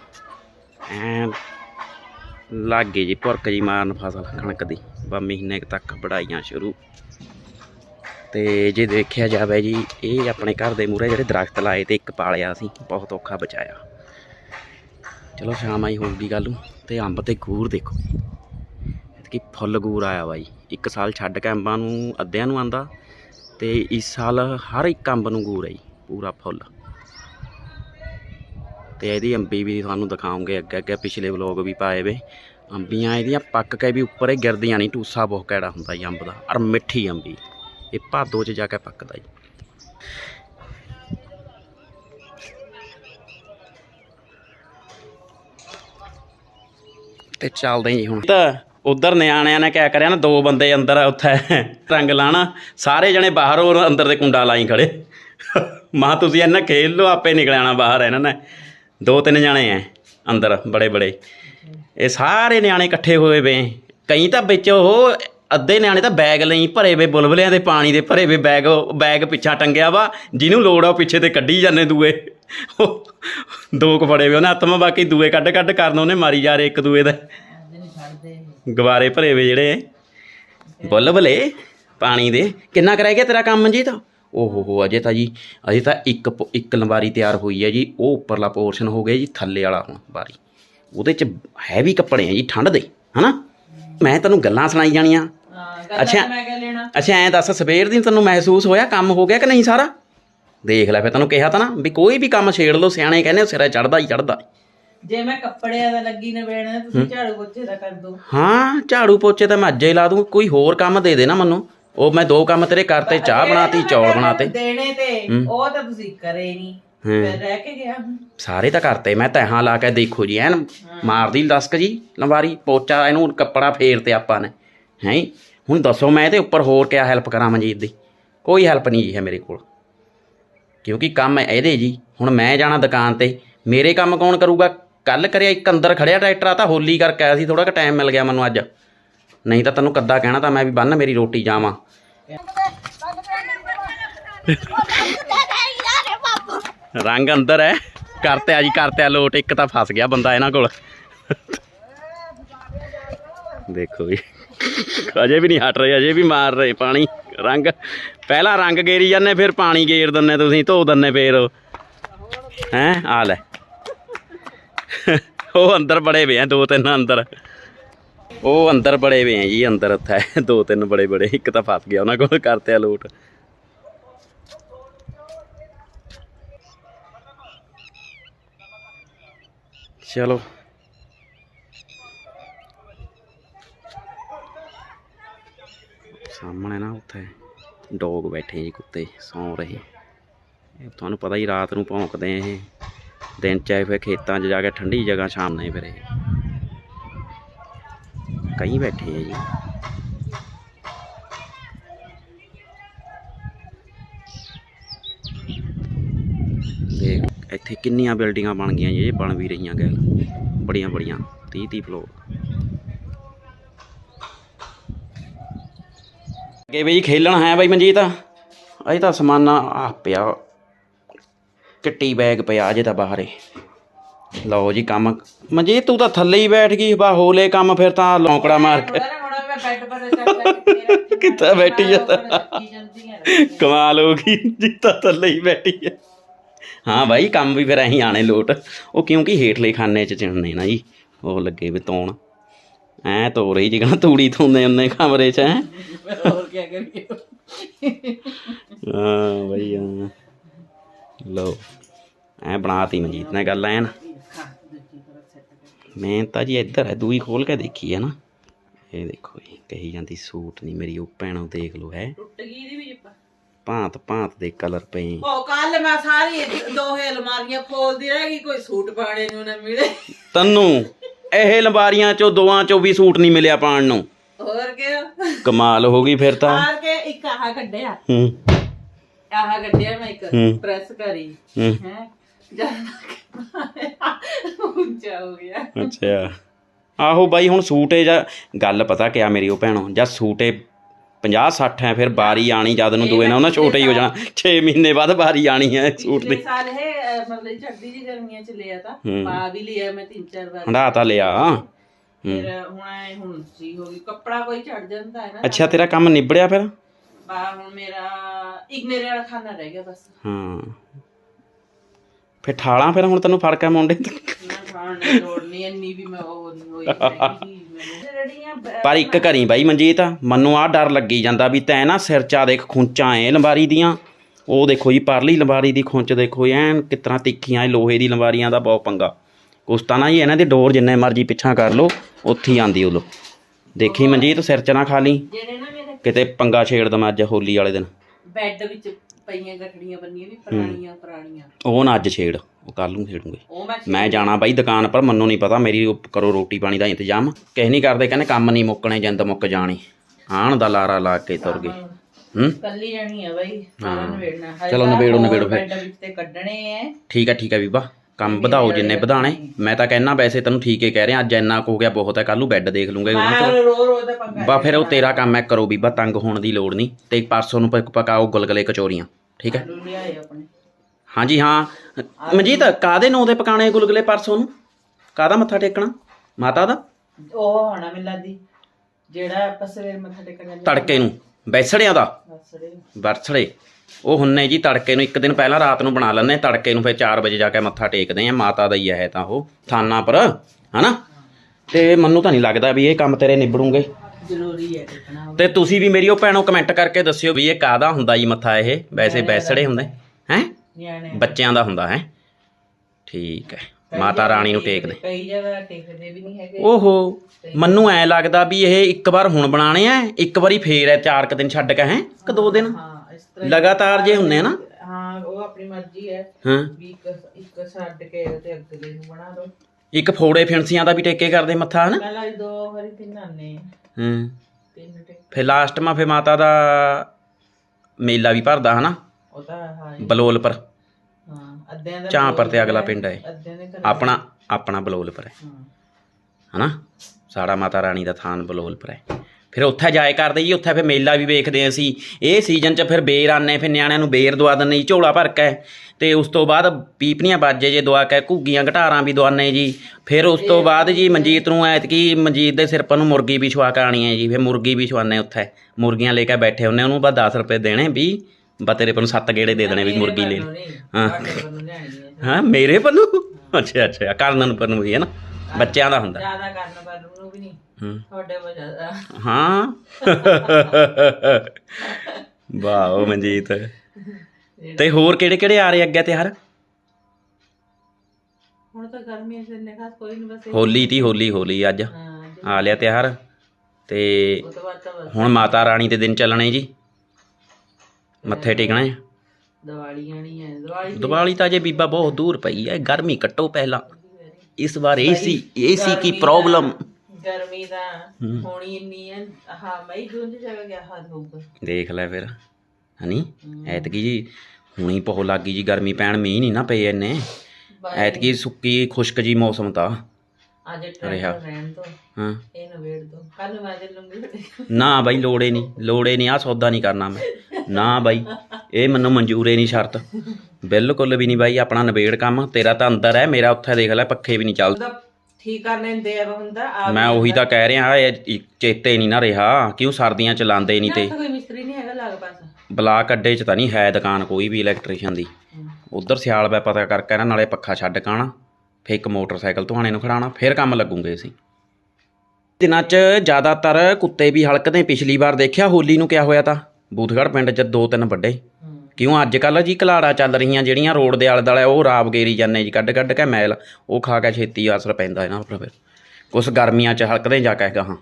ਐ ਲੱਗੇ ਜੀ ਭੁਰਕ ਜੀ ਮਾਰਨ ਫਸਲ ਕਣਕ ਦੀ। ਬਾ ਮਹੀਨੇ ਤੱਕ ਬੜਾਈਆਂ ਸ਼ੁਰੂ। ਤੇ ਜੇ ਦੇਖਿਆ ਜਾਵੇ ਜੀ ਇਹ ਆਪਣੇ ਘਰ ਦੇ ਮੂਹਰੇ ਜਿਹੜੇ ਦਰਖਤ ਲਾਏ ਤੇ ਇੱਕ ਪਾਲਿਆ ਸੀ ਬਹੁਤ ਔਖਾ ਬਚਾਇਆ। ਚਲੋ ਸ਼ਾਮ ਆਈ ਹੋਊਗੀ ਕੱਲ ਨੂੰ, ਤੇ ਅੰਬ ਤੇ ਗੂਰ ਦੇਖੋ। ਕਿ ਫੁੱਲ ਗੂਰ ਆਇਆ ਬਾਈ। ਇੱਕ ਸਾਲ ਛੱਡ ਕੇ ਅੰਬਾਂ ਨੂੰ ਅੱਧਿਆਂ ਨੂੰ ਆਂਦਾ, ਤੇ ਇਸ ਸਾਲ ਹਰ ਇੱਕ ਅੰਬ ਨੂੰ ਗੂਰ ਆਈ, ਪੂਰਾ ਫੁੱਲ। ਤੇ ਇਹਦੀ ਅੰਬੀ ਵੀ ਤੁਹਾਨੂੰ ਦਿਖਾਉਂਗੇ ਅੱਗੇ ਅੱਗੇ ਪਿਛਲੇ ਵਲੋਗ ਵੀ ਪਾਏ ਵੇ। ਅੰਬੀਆਂ ਇਹਦੀਆਂ ਪੱਕ ਕੇ ਵੀ ਉੱਪਰ ਇਹ ਗਿਰਦੀਆਂ ਨਹੀਂ, ਟੂਸਾ ਬਹੁਤ ਕੈੜਾ ਹੁੰਦਾ ਜੀ ਅੰਬ ਦਾ ਔਰ ਮਿੱਠੀ ਅੰਬੀ। ਇਹ ਭਾਦੋ 'ਚ ਜਾ ਕੇ ਪੱਕਦਾ ਜੀ। ਤੇ ਚੱਲਦੇ ਜੀ ਹੁਣ। ਤਾਂ ਉਧਰ ਨਿਆਣਿਆਂ ਨੇ ਕਿਆ ਕਰਿਆ ਨਾ, ਦੋ ਬੰਦੇ ਅੰਦਰ ਉੱਥੇ ਰੰਗ ਲਾਣਾ, ਸਾਰੇ ਜਣੇ ਬਾਹਰ ਔਰ ਅੰਦਰ ਦੇ ਕੁੰਡਾ ਲਾਈ ਖੜੇ। ਮਾਂ, ਤੁਸੀਂ ਇਹਨਾਂ ਖੇਲ ਲਓ, ਆਪੇ ਨਿਕਲ ਆਣਾ ਬਾਹਰ ਇਹਨਾਂ ਨੇ। ਦੋ ਤਿੰਨ ਜਣੇ ਐ ਅੰਦਰ, ਬੜੇ ਬੜੇ। ਇਹ ਸਾਰੇ ਨਿਆਣੇ ਇਕੱਠੇ ਹੋਏ ਵੇ। ਕਈ ਤਾਂ ਵਿੱਚ ਉਹ ਅੱਧੇ ਨਿਆਣੇ ਤਾਂ ਬੈਗ ਲਈ ਭਰੇ ਵੇ, ਬੁਲਬਲਿਆਂ ਦੇ ਪਾਣੀ ਦੇ ਭਰੇ ਵੇ, ਬੈਗ ਬੈਗ ਪਿੱਛਾ ਟੰਗਿਆ ਵਾ। ਜਿਹਨੂੰ ਲੋੜ ਆ ਉਹ ਪਿੱਛੇ ਤੇ ਕੱਢੀ ਜਾਂਦੇ ਦੂਏ। ਉਹ ਦੋ ਕੁ ਫੜੇ ਵੇ ਉਹਨੇ ਹੱਥ ਮਾ ਬਾਕੀ ਦੂਏ ਕੱਢ ਕੱਢ ਕਰਨ ਉਹਨੇ ਮਾਰੀ ਜਾ ਰਹੇ ਇੱਕ ਦੂਏ ਦਾ। ਗਵਾਰੇ ਭਰੇ ਵੇ ਜਿਹੜੇ। ਬੁਲਬੁਲੇ ਪਾਣੀ ਦੇ। ਕਿੰਨਾ ਕਰਾਇਆ ਗਿਆ ਤੇਰਾ ਕੰਮ ਜੀ ਤਾਂ ਓਹੋ ਹੋ ਅਜੇ ਤਾਂ ਜੀ ਅਜੇ ਤਾਂ ਇੱਕ ਪ- ਇੱਕ ਲੰਬਾਰੀ ਤਿਆਰ ਹੋਈ ਹੈ ਜੀ। ਉਹ ਉੱਪਰਲਾ ਪੋਰਸ਼ਨ ਹੋ ਗਿਆ ਜੀ ਥੱਲੇ ਵਾਲਾ ਹੁਣ ਬਾਰੀ। ਉਹਦੇ ਚ ਹੈਵੀ ਕੱਪੜੇ ਆ ਜੀ ਠੰਡ ਦੇ ਹਨਾ? ਮੈਂ ਤੈਨੂੰ ਗੱਲਾਂ ਸੁਣਾਈ ਜਾਣੀਆਂ। ਹਾਂ ਅੱਛਾ। ਅੱਛਾ ਮੈਂ ਕਿਆ ਲੈਣਾ। ਅੱਛਾ ਐਂ ਦੱਸ ਸਵੇਰ ਦੀ ਤੈਨੂੰ ਮਹਿਸੂਸ ਹੋਇਆ? ਕੰਮ ਹੋ ਗਿਆ ਕਿ ਨਹੀਂ ਸਾਰਾ? ਦੇਖ ਲੈ ਫਿਰ ਤੈਨੂੰ ਕਿਹਾ ਤਾਂ ਨਾ ਵੀ ਕੋਈ ਵੀ ਕੰਮ ਛੇੜ ਲਓ ਸਿਆਣੇ ਕਹਿੰਦੇ ਸਿਰੇ ਚੜਦਾ ਹੀ ਚੜਦਾ ਜੇ ਮੈਂ ਕੱਪੜਿਆਂ ਦਾ ਲੱਗੀ ਨਵੇੜਨਾ ਤੁਸੀਂ ਝਾੜੂ ਪੋਚੇ ਦਾ ਕਰ ਦੋ ਹਾਂ ਝਾੜੂ ਪੋਚੇ ਤਾਂ ਮੈਂ ਅੱਜੇ ਹੀ ਲਾ ਦੂੰ ਕੋਈ ਹੋਰ ਕੰਮ ਦੇ ਦੇ ਨਾ ਮੈਨੂੰ। ਉਹ ਮੈਂ ਦੋ ਕੰਮ ਤੇਰੇ ਕਰਤੇ ਚਾਹ ਬਣਾਤੀ ਚੌਲ ਬਣਾਤੇ। ਦੇਣੇ ਤੇ ਉਹ ਤਾਂ ਤੁਸੀਂ ਕਰੇ ਨਹੀਂ ਫਿਰ ਰਹਿ ਕੇ ਗਿਆ ਸਾਰੇ ਤਾਂ ਕਰਤੇ ਮੈਂ ਤਹਾਂ ਲਾ ਕੇ ਦੇਖੋ ਜੀ ਐਨ ਮਾਰਦੀ ਲਸਕ ਜੀ ਲੰਬਾਰੀ ਪੋਚਾ ਇਹਨੂੰ ਕੱਪੜਾ ਫੇਰ ਤੇ ਆਪਾਂ ਨੇ। ਹੈਂ ਹੁਣ ਦੱਸੋ ਮੈਂ ਇਹਦੇ ਉੱਪਰ ਹੋਰ ਕਿਆ ਹੈਲਪ ਕਰਾਂ ਮਨਜੀਤ ਦੀ? ਕੋਈ ਹੈਲਪ ਨਹੀਂ ਜੀ ਹੈ ਮੇਰੇ ਕੋਲ। ਕਿਉਂਕਿ ਕੰਮ ਇਹਦੇ ਜੀ। ਹੁਣ ਮੈਂ ਜਾਣਾ ਦੁਕਾਨ ਤੇ, ਮੇਰੇ ਕੰਮ ਕੌਣ ਕਰੂਗਾ? ਕੱਲ ਕਰਿਆ ਇੱਕ ਅੰਦਰ ਖੜਿਆ ਟਰੈਕਟਰ ਆ, ਤਾਂ ਹੋਲੀ ਕਰਕੇ ਆਇਆ ਸੀ ਥੋੜਾ ਕੁ ਟਾਈਮ ਮਿਲ ਗਿਆ ਮੈਨੂੰ ਅੱਜ। ਨਹੀਂ ਤਾਂ ਤੈਨੂੰ ਕੱਦਾ ਕਹਿਣਾ ਤਾਂ ਮੈਂ ਵੀ ਬੰਨ ਮੇਰੀ ਰੋਟੀ ਜਾਵਾਂ। ਰੰਗ ਅੰਦਰ ਹੈ। ਕਰਤੇ ਆ ਜੀ ਕਰਤੇ ਆ ਲੋਟ, ਇੱਕ ਤਾਂ ਫਸ ਗਿਆ ਬੰਦਾ ਇਹਨਾਂ ਕੋਲ। ਦੇਖੋ ਜੀ। ਅਜੇ ਵੀ ਨਹੀਂ ਹਟ ਰਹੇ, ਅਜੇ ਵੀ ਮਾਰ ਰਹੇ ਪਾਣੀ। ਰੰਗ, ਪਹਿਲਾਂ ਰੰਗ ਗੇਰੀ ਜਾਂਦੇ, ਫਿਰ ਪਾਣੀ ਗੇਰ ਦਿੰਨੇ ਤੁਸੀਂ, ਧੋ ਦਿੰਨੇ ਫੇਰ ਹੈ? ਆ ਲੈ। ਉਹ ਅੰਦਰ ਬੜੇ ਵੇ ਆ, ਦੋ ਤਿੰਨ ਅੰਦਰ। ਉਹ ਅੰਦਰ ਬੜੇ ਵੇ ਆ ਜੀ, ਅੰਦਰ ਉੱਥੇ। ਦੋ ਤਿੰਨ ਬੜੇ ਬੜੇ, ਇੱਕ ਤਾਂ ਫਸ ਗਿਆ, ਉਹਨਾਂ ਕੋਲ ਕਰਤੇ ਆ ਲੋਟ। ਚਲੋ। ਸਾਹਮਣੇ ਨਾ ਉੱਥੇ। ਡੌਗ ਬੈਠੇ ਜੀ ਕੁੱਤੇ, ਸੌਂ ਰਹੇ। ਤੁਹਾਨੂੰ ਪਤਾ ਹੀ ਰਾਤ ਨੂੰ ਭੌਂਕਦੇ ਆ ਇਹ। ਦਿਨ ਚ ਆਏ ਫਿਰ ਖੇਤਾਂ 'ਚ ਜਾ ਕੇ ਠੰਡੀ ਜਗ੍ਹਾ ਸ਼ਾਮ ਨਹੀਂ ਫਿਰੇ ਕਈ ਬੈਠੇ ਆ ਜੀ। ਦੇਖ, ਇੱਥੇ ਕਿੰਨੀਆਂ ਬਿਲਡਿੰਗਾਂ ਬਣ ਗਈਆਂ ਜੀ, ਇਹ ਬਣ ਵੀ ਰਹੀਆਂ ਗੈਲ ਬੜੀਆਂ ਬੜੀਆਂ 30 30 ਫਲੋਰ ਅੱਗੇ ਬਈ ਖੇਲਣ ਹੈ ਬਾਈ ਮਨਜੀਤ। ਅਜੇ ਤਾਂ ਸਮਾਨਾ ਆ ਪਿਆ। ਕਿੱਟੀ ਬੈਗ ਪਿਆ ਅਜੇ ਤਾਂ ਬਾਹਰੇ। ਲਓ ਜੀ ਕੰਮ। ਮਨਜੀਤ ਤੂੰ ਤਾਂ ਥੱਲੇ ਹੀ ਬੈਠ ਗਈ। ਬਾ ਹੋਲੇ ਕੰਮ ਫਿਰ ਤਾਂ ਲੌਂਕੜਾ ਮਾਰ ਕੇ। ਕਿੱਥੇ ਬੈਠੀ ਆ? ਕਮਾਲ ਹੋ ਗਈ। ਜੀਤਾ ਥੱਲੇ ਹੀ ਬੈਠੀ ਹੈ ਹਾਂ ਬਾਈ ਕੰਮ ਵੀ ਫਿਰ ਅਸੀਂ ਆਣੇ ਲੋਟ। ਉਹ ਕਿਉਂਕਿ ਹੇਠਲੇ ਖਾਨੇ ਚ ਚਿਣਨੇ ਨਾ ਜੀ। ਉਹ ਲੱਗੇ ਵੀ ਤੋਣ। ਐ ਤੋ ਰਹੀ ਜਿਗਣਾ ਤੂੜੀ ਤੋਂਦੇ ਉਹਨੇ ਕਮਰੇ ਚ ਹੈ। ਹੋਰ ਕੀ ਕਰੀਏ? ਹਾਂ ਬਈ ਹਾਂ। ਲੋ ਐ ਬਣਾਤੀ ਮਨਜੀਤ ਨੇ ਗੱਲ ਐਨ। ਮੈਂ ਤਾਂ ਜੀ ਇੱਧਰ ਹੈ ਦੂਈ ਖੋਲ ਕੇ ਦੇਖੀ ਹੈ ਨਾ। ਇਹ ਦੇਖੋ ਜੀ ਕਹੀ ਜਾਂਦੀ ਸੂਟ ਨਹੀਂ ਮੇਰੀ ਉਹ ਭੈਣੋ ਦੇਖ ਲੋ ਹੈ। ਟੁੱਟ ਗਈ ਦੀ ਵੀ ਜਿੱਪਾ। ਭਾਂਤ ਭਾਂਤ ਦੇ ਕਲਰ ਪਏ। ਉਹ ਕੱਲ ਮੈਂ ਸਾਰੀ ਦੋਹੇ ਅਲਮਾਰੀਆਂ ਖੋਲਦੀ ਰਹਿ ਗਈ ਕੋਈ ਸੂਟ ਪਾਣੇ ਨੂੰ ਨਾ ਮਿਲੇ। ਤੈਨੂੰ ਇਹ ਲੰਬਾਰੀਆਂ ਚੋਂ ਦੋਆਂ ਚੋਂ ਵੀ ਸੂਟ ਨਹੀਂ ਮਿਲਿਆ ਪਾਣ ਨੂੰ। ਹੋਰ ਕੀ ਕਮਾਲ ਹੋ ਗਈ ਫਿਰ ਤਾਂ। ਮਾਰ ਕੇ ਇੱਕ ਆਹ ਕੱਢਿਆ। ਹੂੰ। ਆਹ ਕੱਢਿਆ ਮੈਂ ਇੱਕ। ਹੂੰ। ਪ੍ਰੈਸ ਕਰੀ। ਹੂੰ। ਉੱਚਾ ਹੋ ਗਿਆ। ਅੱਛਾ। ਆਹੋ ਬਾਈ ਹੁਣ ਸੂਟੇ ਜਾਂ ਗੱਲ ਪਤਾ ਕਿਆ ਮੇਰੀ ਉਹ ਭੈਣੋ ਜਾਂ ਸੂਟੇ 50 60 ਹੈ ਫਿਰ ਬਾਰੀ ਆਣੀ ਜਦ ਨੂੰ ਦੋਏ ਨਾ ਉਹਨਾਂ ਛੋਟੇ ਹੀ ਹੋ ਜਾਣਾ। 6 ਮਹੀਨੇ ਬਾਅਦ ਬਾਰੀ ਆਣੀ ਹੈ ਸੂਟ ਪਿਛਲੇ ਦੀ ਸਾਲ ਇਹ ਅਹ, ਮਤਲਬ ਛੱਡੀ ਜੀ ਗਰਮੀਆਂ ਚ ਲਿਆ ਤਾਂ। ਹੂੰ। ਪਾ ਵੀ ਲਿਆ ਮੈਂ ਤਿੰਨ ਚਾਰ ਵਾਰ। ਹੰਡਾ ਤਾਂ ਲਿਆ। ਫਿਰ ਹੁਣ ਐ ਹੁਣ ਸੀ ਹੋ ਗਈ ਕੱਪੜਾ ਕੋਈ ਛੱਡ ਜਾਂਦਾ ਹੈ ਨਾ ਅੱਛਾ ਤੇਰਾ ਕੰਮ ਨਿਬੜਿਆ ਫਿਰ? ਬਾ ਹੁਣ ਮੇਰਾ ਇੱਕ ਮੇਰੇ ਵਾਲਾ ਖਾਣਾ ਰਹਿ ਗਿਆ ਬਸ। ਹਾਂ। ਫਿਰ ਠਾਲਾਂ ਫਿਰ ਹੁਣ ਤੈਨੂੰ ਫ਼ਰਕ ਹੈ ਮੁੰਡੇ ਤੋਂ? ਨਾ ਖਾਣ ਦੀ ਲੋੜ ਨਹੀਂ ਇੰਨੀ ਵੀ ਮੈਂ ਉਹ ਨਹੀਂ ਹੋਈ ਹੈਗੀ ਮੈਨੂੰ ਰੜੀਆਂ ਪਰ ਇੱਕ ਕਰੀ ਬਾਈ ਮਨਜੀਤ ਮੈਨੂੰ ਆ ਡਰ ਲੱਗੀ ਜਾਂਦਾ ਵੀ ਤੈਂ ਨਾ ਸਿਰ ਚਾ ਦੇਖ ਖੁੰਚਾਂ ਐ ਲੰਬਾਰੀ ਦੀਆਂ ਉਹ ਦੇਖੋ ਜੀ ਪਰਲੀ ਲੰਬਾਰੀ ਦੀ ਖੁੰਚ ਦੇਖੋ ਐਨ ਕਿਤਨਾ ਤਿੱਖੀਆਂ ਐ ਲੋਹੇ ਦੀ ਲੰਬਾਰੀਆਂ ਦਾ ਬਹੁਤ ਪੰਗਾ। ਕੁਛ ਤਾਂ ਨਾ ਜੀ ਇਹਨਾਂ ਦੀ ਡੋਰ ਜਿੰਨੇ ਮਰਜ਼ੀ ਪਿੱਛਾ ਕਰ ਲੋ ਉੱਥੇ ਹੀ ਆਂਦੀ ਉਹ ਲੋ। ਦੇਖੀ ਮਨਜੀਤ ਸਿਰ ਚ ਨਾ ਖਾ ਲਈ। ਜਿਹੜੇ ਨਾ ਮੇਰੇ ਕਿਤੇ ਪੰਗਾ ਛੇੜ ਦਮ ਅੱਜ ਹੋਲੀ ਵਾਲੇ ਦਿਨ। ਬੈੱਡ ਵਿੱਚ ਪਈਆਂ ਗੱਠੜੀਆਂ ਬੰਨੀਆਂ ਵੀ ਪੁਰਾਣੀਆਂ ਪੁਰਾਣੀਆਂ। ਉਹ ਨਾ ਅੱਜ ਛੇੜ ਉਹ ਕੱਲ ਨੂੰ ਛੇੜੂਗੇ। ਉਹ ਮੈਂ ਮੈਂ ਜਾਣਾ ਬਾਈ ਦੁਕਾਨ ਪਰ ਮੈਨੂੰ ਨਹੀਂ ਪਤਾ ਮੇਰੀ ਉਹ ਕਰੋ ਰੋਟੀ ਪਾਣੀ ਦਾ ਇੰਤਜ਼ਾਮ। ਕਿਸੇ ਨਹੀਂ ਕਰਦੇ ਕਹਿੰਦੇ ਕੰਮ ਨਹੀਂ ਮੁੱਕਣੇ ਜਿੰਦ ਮੁੱਕ ਜਾਣੀ। ਆਣ ਦਾ ਲਾਰਾ ਲਾ ਕੇ ਤੁਰ ਗਏ। ਹੂੰ? ਕੱਲੀ ਜਾਣੀ ਆ ਬਾਈ ਸਾਰਾ ਨਵੇੜਨਾ ਚਲੋ ਹੋਰ ਨਿਬੇੜੋ ਫਿਰ। ਬੈੱਡ ਵਿੱਚ ਤੇ ਕੱਢਣੇ ਐ ਠੀਕ ਹੈ ਠੀਕ ਹੈ ਬੀਬਾ। ਕੰਮ ਵਧਾਓ ਜਿੰਨੇ ਵਧਾਣੇ ਮੈਂ ਤਾਂ ਕਹਿਣਾ ਵੈਸੇ ਤੈਨੂੰ ਠੀਕ ਹੀ ਕਹਿ ਰਿਹਾ ਅੱਜ ਇੰਨਾ ਕੁ ਹੋ ਗਿਆ ਬਹੁਤ ਹੈ ਕੱਲ ਨੂੰ ਬੈੱਡ ਦੇਖ ਲੂੰਗੇ। ਉਹਨਾਂ ਰੋ ਰੋ ਤੇ ਪੰਗਾ ਬਾ ਫਿਰ ਉਹ ਤੇਰਾ ਕੰਮ ਹੈ ਕਰੋ ਬੀਬਾ ਤੰਗ ਹੋਣ ਦੀ ਲੋੜ ਨਹੀਂ। ਤੇ ਪਰਸੋਂ ਨੂੰ ਪ- ਪਕਾਓ ਗੁਲਗਲੇ ਕਚੋਰੀਆਂ ਠੀਕ ਹੈ? ਆਲੂ ਲਿਆਏ ਆਪਣੇ। ਹਾਂਜੀ ਹਾਂ। ਮਨਜੀਤ ਕਾਦੇ ਨਾਂ ਦੇ ਪਕਾਣੇ ਗੁਲਗਲੇ ਪਰਸੋਂ ਨੂੰ? ਕਾਦਾ ਮੱਥਾ ਟੇਕਣਾ? ਮਾਤਾ ਦਾ? ਉਹ ਹੋਣਾ ਮਿਲਦੀ ਜਿਹੜਾ ਆਪਾਂ ਸਵੇਰ ਮੱਥਾ ਟੇਕਣ ਜਾਂਦੇ ਤੜਕੇ ਨੂੰ। ਬੈਸੜਿਆਂ ਦਾ। ਬਸੜੇ। ਉਹ ਹੁੰਨੇ ਜੀ ਤੜਕੇ ਨੂੰ ਇੱਕ ਦਿਨ ਪਹਿਲਾਂ ਰਾਤ ਨੂੰ ਬਣਾ ਲੈਂਦੇ ਤੜਕੇ ਨੂੰ ਫਿਰ 4 ਵਜੇ ਜਾ ਕੇ ਮੱਥਾ ਟੇਕਦੇ ਆ ਮਾਤਾ ਦਾ ਹੀ ਹੈ ਤਾਂ ਉਹ ਥਾਨਾ ਪਰ ਹਨਾ? ਤੇ ਮੈਨੂੰ ਤਾਂ ਨਹੀਂ ਲੱਗਦਾ ਵੀ ਇਹ ਕੰਮ ਤੇਰੇ ਨਿਬੜੂਗੇ। ਜ਼ਰੂਰੀ ਹੈ। ਤੇ ਤੁਸੀਂ ਵੀ ਮੇਰੀ ਉਹ ਭੈਣੋ ਕਮੈਂਟ ਕਰਕੇ ਦੱਸਿਓ ਵੀ ਇਹ ਕਾਦਾ ਹੁੰਦਾ ਜੀ ਮੱਥਾ ਇਹ? ਵੈਸੇ ਬੈਸੜੇ ਹੁੰਦੇ ਹੈ? ਨਿਆਣੇ ਬੱਚਿਆਂ ਦਾ ਹੁੰਦਾ ਹੈ? ਠੀਕ ਹੈ। ਮਾਤਾ ਰਾਣੀ ਨੂੰ ਟੇਕਦੇ ਕਈ ਜਗ੍ਹਾ ਟੇਕਦੇ ਵੀ ਨਹੀਂ ਹੈਗੇ। ਓਹੋ ਮੈਨੂੰ ਐ ਲੱਗਦਾ ਵੀ ਇਹ ਇੱਕ ਵਾਰ ਹੁਣ ਬਣਾਣੇ ਆ ਇੱਕ ਵਾਰੀ ਫੇਰ ਹੈ ਚਾਰ ਕੁ ਦਿਨ ਛੱਡ ਕੇ ਹੈ? ਇੱਕ ਦੋ ਦਿਨ। ਇਸ ਤਰ੍ਹਾਂ ਲਗਾਤਾਰ ਜੇ ਹੁੰਨੇ ਆ ਨਾ? ਹਾਂ ਉਹ ਆਪਣੀ ਮਰਜ਼ੀ ਹੈ। ਹਾਂ। ਵੀ ਇੱਕ ਇੱਕ ਛੱਡ ਕੇ ਤੇ ਅਗਲੇ ਨੂੰ ਬਣਾ ਦੋ। ਇੱਕ ਫੋੜੇ ਫਿੰਸੀਆਂ ਦਾ ਵੀ ਟੇਕੇ ਕਰਦੇ ਮੱਥਾ ਹਨਾ? ਪਹਿਲਾਂ ਵੀ ਦੋ ਵਾਰੀ ਤਿੰਨ ਆਨੇ ਹੂੰ। ਤਿੰਨ ਟੇਕ। ਫਿਰ ਲਾਸਟ ਮਾ ਫਿਰ ਮਾਤਾ ਦਾ ਮੇਲਾ ਵੀ ਭਰਦਾ ਹਨਾ? ਉਹ ਤਾਂ ਹਾਂ ਬਲੋਲ ਪਰ ਹਾਂ ਅੱਧਿਆਂ ਦਾ ਚਾਂ ਪਰ ਤੇ ਅਗਲਾ ਪਿੰਡ ਹੈ। ਅੱਧਿਆਂ ਦੇ ਘਰ ਆਪਣਾ ਆਪਣਾ ਬਲੋਲ ਪਰ ਹੈ। ਹਾਂ। ਹਨਾ? ਸਾੜਾ ਮਾਤਾ ਰਾਣੀ ਦਾ ਥਾਨ ਬਲੋਲ ਪਰ ਹੈ। ਫਿਰ ਉੱਥੇ ਜਾਏ ਕਰਦੇ ਜੀ ਉੱਥੇ ਫਿਰ ਮੇਲਾ ਵੀ ਵੇਖਦੇ ਅਸੀਂ। ਇਹ ਸੀਜ਼ਨ 'ਚ ਫਿਰ ਬੇਰ ਆਨੇ ਫਿਰ ਨਿਆਣਿਆਂ ਨੂੰ ਬੇਰ ਦਵਾ ਦਿੰਦੇ ਜੀ ਝੋਲਾ ਭਰ ਕੇ। ਤੇ ਉਸ ਤੋਂ ਬਾਅਦ ਪੀਪਣੀਆਂ ਬਾਜੇ ਜੇ ਦਵਾ ਕੇ ਘੁੱਗੀਆਂ ਘਟਾਰਾਂ ਵੀ ਦਵਾਨੇ ਜੀ। ਫਿਰ ਉਸ ਤੋਂ ਬਾਅਦ ਜੀ ਮਨਜੀਤ ਨੂੰ ਐਤਕੀ ਮਨਜੀਤ ਦੇ ਸਿਰ ਪਰ ਨੂੰ ਮੁਰਗੀ ਵੀ ਛਵਾ ਕੇ ਆਣੀ ਹੈ ਜੀ ਫਿਰ ਮੁਰਗੀ ਵੀ ਛਵਾਨੇ ਉੱਥੇ। ਮੁਰਗੀਆਂ ਲੈ ਕੇ ਬੈਠੇ ਹੁੰਨੇ ਉਹਨੂੰ ਬਸ 10 ਰੁਪਏ ਦੇਣੇ ਵੀ ਬਾ ਤੇਰੇ ਪਰ ਨੂੰ ਸੱਤ ਗੇੜੇ ਦੇ ਦੇਣੇ ਵੀ ਮੁਰਗੀ ਲੈ। ਹਾਂ। ਹੈ ਮੇਰੇ ਪੱਲੂ ਅੱਛਾ ਅੱਛਾ ਕਰਨ ਪਰ ਨੂੰ ਵੀ ਹੈ ਨਾ। ਬੱਚਿਆਂ ਦਾ ਹੁੰਦਾ। ਜ਼ਿਆਦਾ ਕਰਨ ਪਰ ਨੂੰ ਵੀ ਨਹੀਂ। ਤੁਹਾਡੇ ਜ਼ਿਆਦਾ ਹਾਂ। ਵਾਓ ਮਨਜੀਤ। ਤੇ ਹੋਰ ਕਿਹੜੇ ਕਿਹੜੇ ਆ ਰਹੇ ਅੱਗੇ ਹੁਣ ਤਾਂ ਗਰਮੀਆਂ ਚ ਇੰਨੇ ਖਾਸ ਕੋਈ ਨਹੀਂ ਬਸ ਇਹ- ਹੋਲੀ ਤੀ ਹੋਲੀ ਹੋਲੀ ਅੱਜ ਆ ਲਿਆ ਤਿਉਹਾਰ। ਤੇ ਹੁਣ ਮਾਤਾ ਰਾਣੀ ਦੇ ਦਿਨ ਚੱਲਣੇ ਜੀ। ਮੱਥੇ ਟੇਕਣਾ। ਹੈ ਦੀਵਾਲੀ ਆਣੀ ਹੈ ਦੀਵਾਲੀ ਦੀਵਾਲੀ ਤਾਂ ਜੇ ਬੀਬਾ ਬਹੁਤ ਦੂਰ ਪਈ ਹੈ ਗਰਮੀ ਕੱਟੋ ਪਹਿਲਾਂ। ਇਸ ਵਾਰ ਏਸੀ ਏਸੀ ਕੀ ਪ੍ਰੋਬਲਮ ਗਰਮੀ ਦਾ ਹੋਣੀ ਇੰਨੀ ਹੈ। ਹਾਂ ਮਈ ਜੂਨ ਚ ਜਗ੍ਹਾ ਗਿਆ ਹਾਲ ਹੋਊਗਾ? ਦੇਖ ਲੈ ਫਿਰ ਹਨੀ? ਐਤਕੀ ਜੀ ਹੁਣੀ ਪਹੁ ਲੱਗੀ ਜੀ ਗਰਮੀ ਪੈਣ ਮੀਂਹ ਨਹੀਂ ਨਾ ਪਏ ਇੰਨੇ। ਬਸ ਐਤਕੀ ਸੁੱਕੀ ਖੁਸ਼ਕ ਜੀ ਮੌਸਮ ਤਾਂ। ਅੱਜ ਰਿਹਾ। ਟ੍ਰੈਕਟਰ ਰਹਿਣ ਤੋਂ ਹਾਂ। ਇਹਨੂੰ ਵੇੜ ਦੋ। ਕੱਲ ਮੈਂ ਚੱਲੂੰਗੀ ਨਾ ਬਾਈ ਲੋੜੇ ਨਹੀਂ ਲੋੜੇ ਨਹੀਂ ਆ ਸੌਦਾ ਨਹੀਂ ਕਰਨਾ ਮੈਂ। ਨਾ ਬਾਈ ਇਹ ਮੈਨੂੰ ਮਨਜ਼ੂਰ ਨਹੀਂ ਸ਼ਰਤ। ਬਿਲਕੁਲ ਵੀ ਨਹੀਂ ਬਾਈ ਆਪਣਾ ਨਵੇੜ ਕੰਮ ਤੇਰਾ ਤਾਂ ਅੰਦਰ ਹੈ ਮੇਰਾ ਉੱਥੇ ਦੇਖ ਲੈ ਪੱਖੇ ਵੀ ਨਹੀਂ ਚੱਲਦੇ। ਉਹਦਾ ਠੀਕ ਕਰ ਲੈਂਦੇ ਆ ਹੁੰਦਾ ਆ ਮੈਂ ਉਹੀ ਤਾਂ ਕਹਿ ਰਿਹਾ ਇਹ ਚੇਤੇ ਨਹੀਂ ਨਾ ਰਿਹਾ ਕਿਉਂ ਸਰਦੀਆਂ ਚ ਲਾਉਂਦੇ ਨਹੀਂ ਤੇ? ਕੋਈ ਮਿਸਤਰੀ ਨਹੀਂ ਹੈਗਾ ਲਾਗ ਪਾਸ ਬਲਾਕ ਅੱਡੇ ਚ ਤਾਂ ਨਹੀਂ ਹੈ ਦੁਕਾਨ ਕੋਈ ਵੀ ਇਲੈਕਟ੍ਰੀਸ਼ੀਅਨ ਦੀ। ਉਧਰ ਸਿਆਲ ਪੈ ਪਤਾ ਕਰਕੇ ਨਾ ਨਾਲੇ ਪੱਖਾ ਛੱਡ ਕਾਣਾ ਫੇਰ ਇੱਕ ਮੋਟਰਸਾਈਕਲ ਤੁਹਾਣੇ ਨੂੰ ਖੜਾਣਾ ਫਿਰ ਕੰਮ ਲੱਗੂਗੇ ਅਸੀਂ। ਦਿਨਾਂ 'ਚ ਜ਼ਿਆਦਾਤਰ ਕੁੱਤੇ ਵੀ ਹਲਕਦੇ ਪਿਛਲੀ ਵਾਰ ਦੇਖਿਆ ਹੋਲੀ ਨੂੰ ਕਿਆ ਹੋਇਆ ਤਾਂ? ਬੂਥਗੜ੍ਹ ਪਿੰਡ 'ਚ ਦੋ ਤਿੰਨ ਵੱਡੇ। ਕਿਉਂ ਅੱਜ ਕੱਲ ਜੀ ਕਲਾੜਾ ਚੱਲ ਰਹੀਆਂ ਜਿਹੜੀਆਂ ਰੋਡ ਦੇ ਆਲੇ ਦੁਆਲੇ ਉਹ ਰਾਬ ਗੇਰੀ ਜਾਂਦੇ ਜੀ ਕੱਢ ਕੱਢ ਕੇ ਮੈਲ ਉਹ ਖਾ ਕੇ ਛੇਤੀ ਅਸਰ ਪੈਂਦਾ ਇਹਨਾਂ ਉੱਪਰ ਫਿਰ। ਕੁਛ ਗਰਮੀਆਂ 'ਚ ਹਲਕਦੇ ਜਾ ਕੇ ਗਾਹਾਂ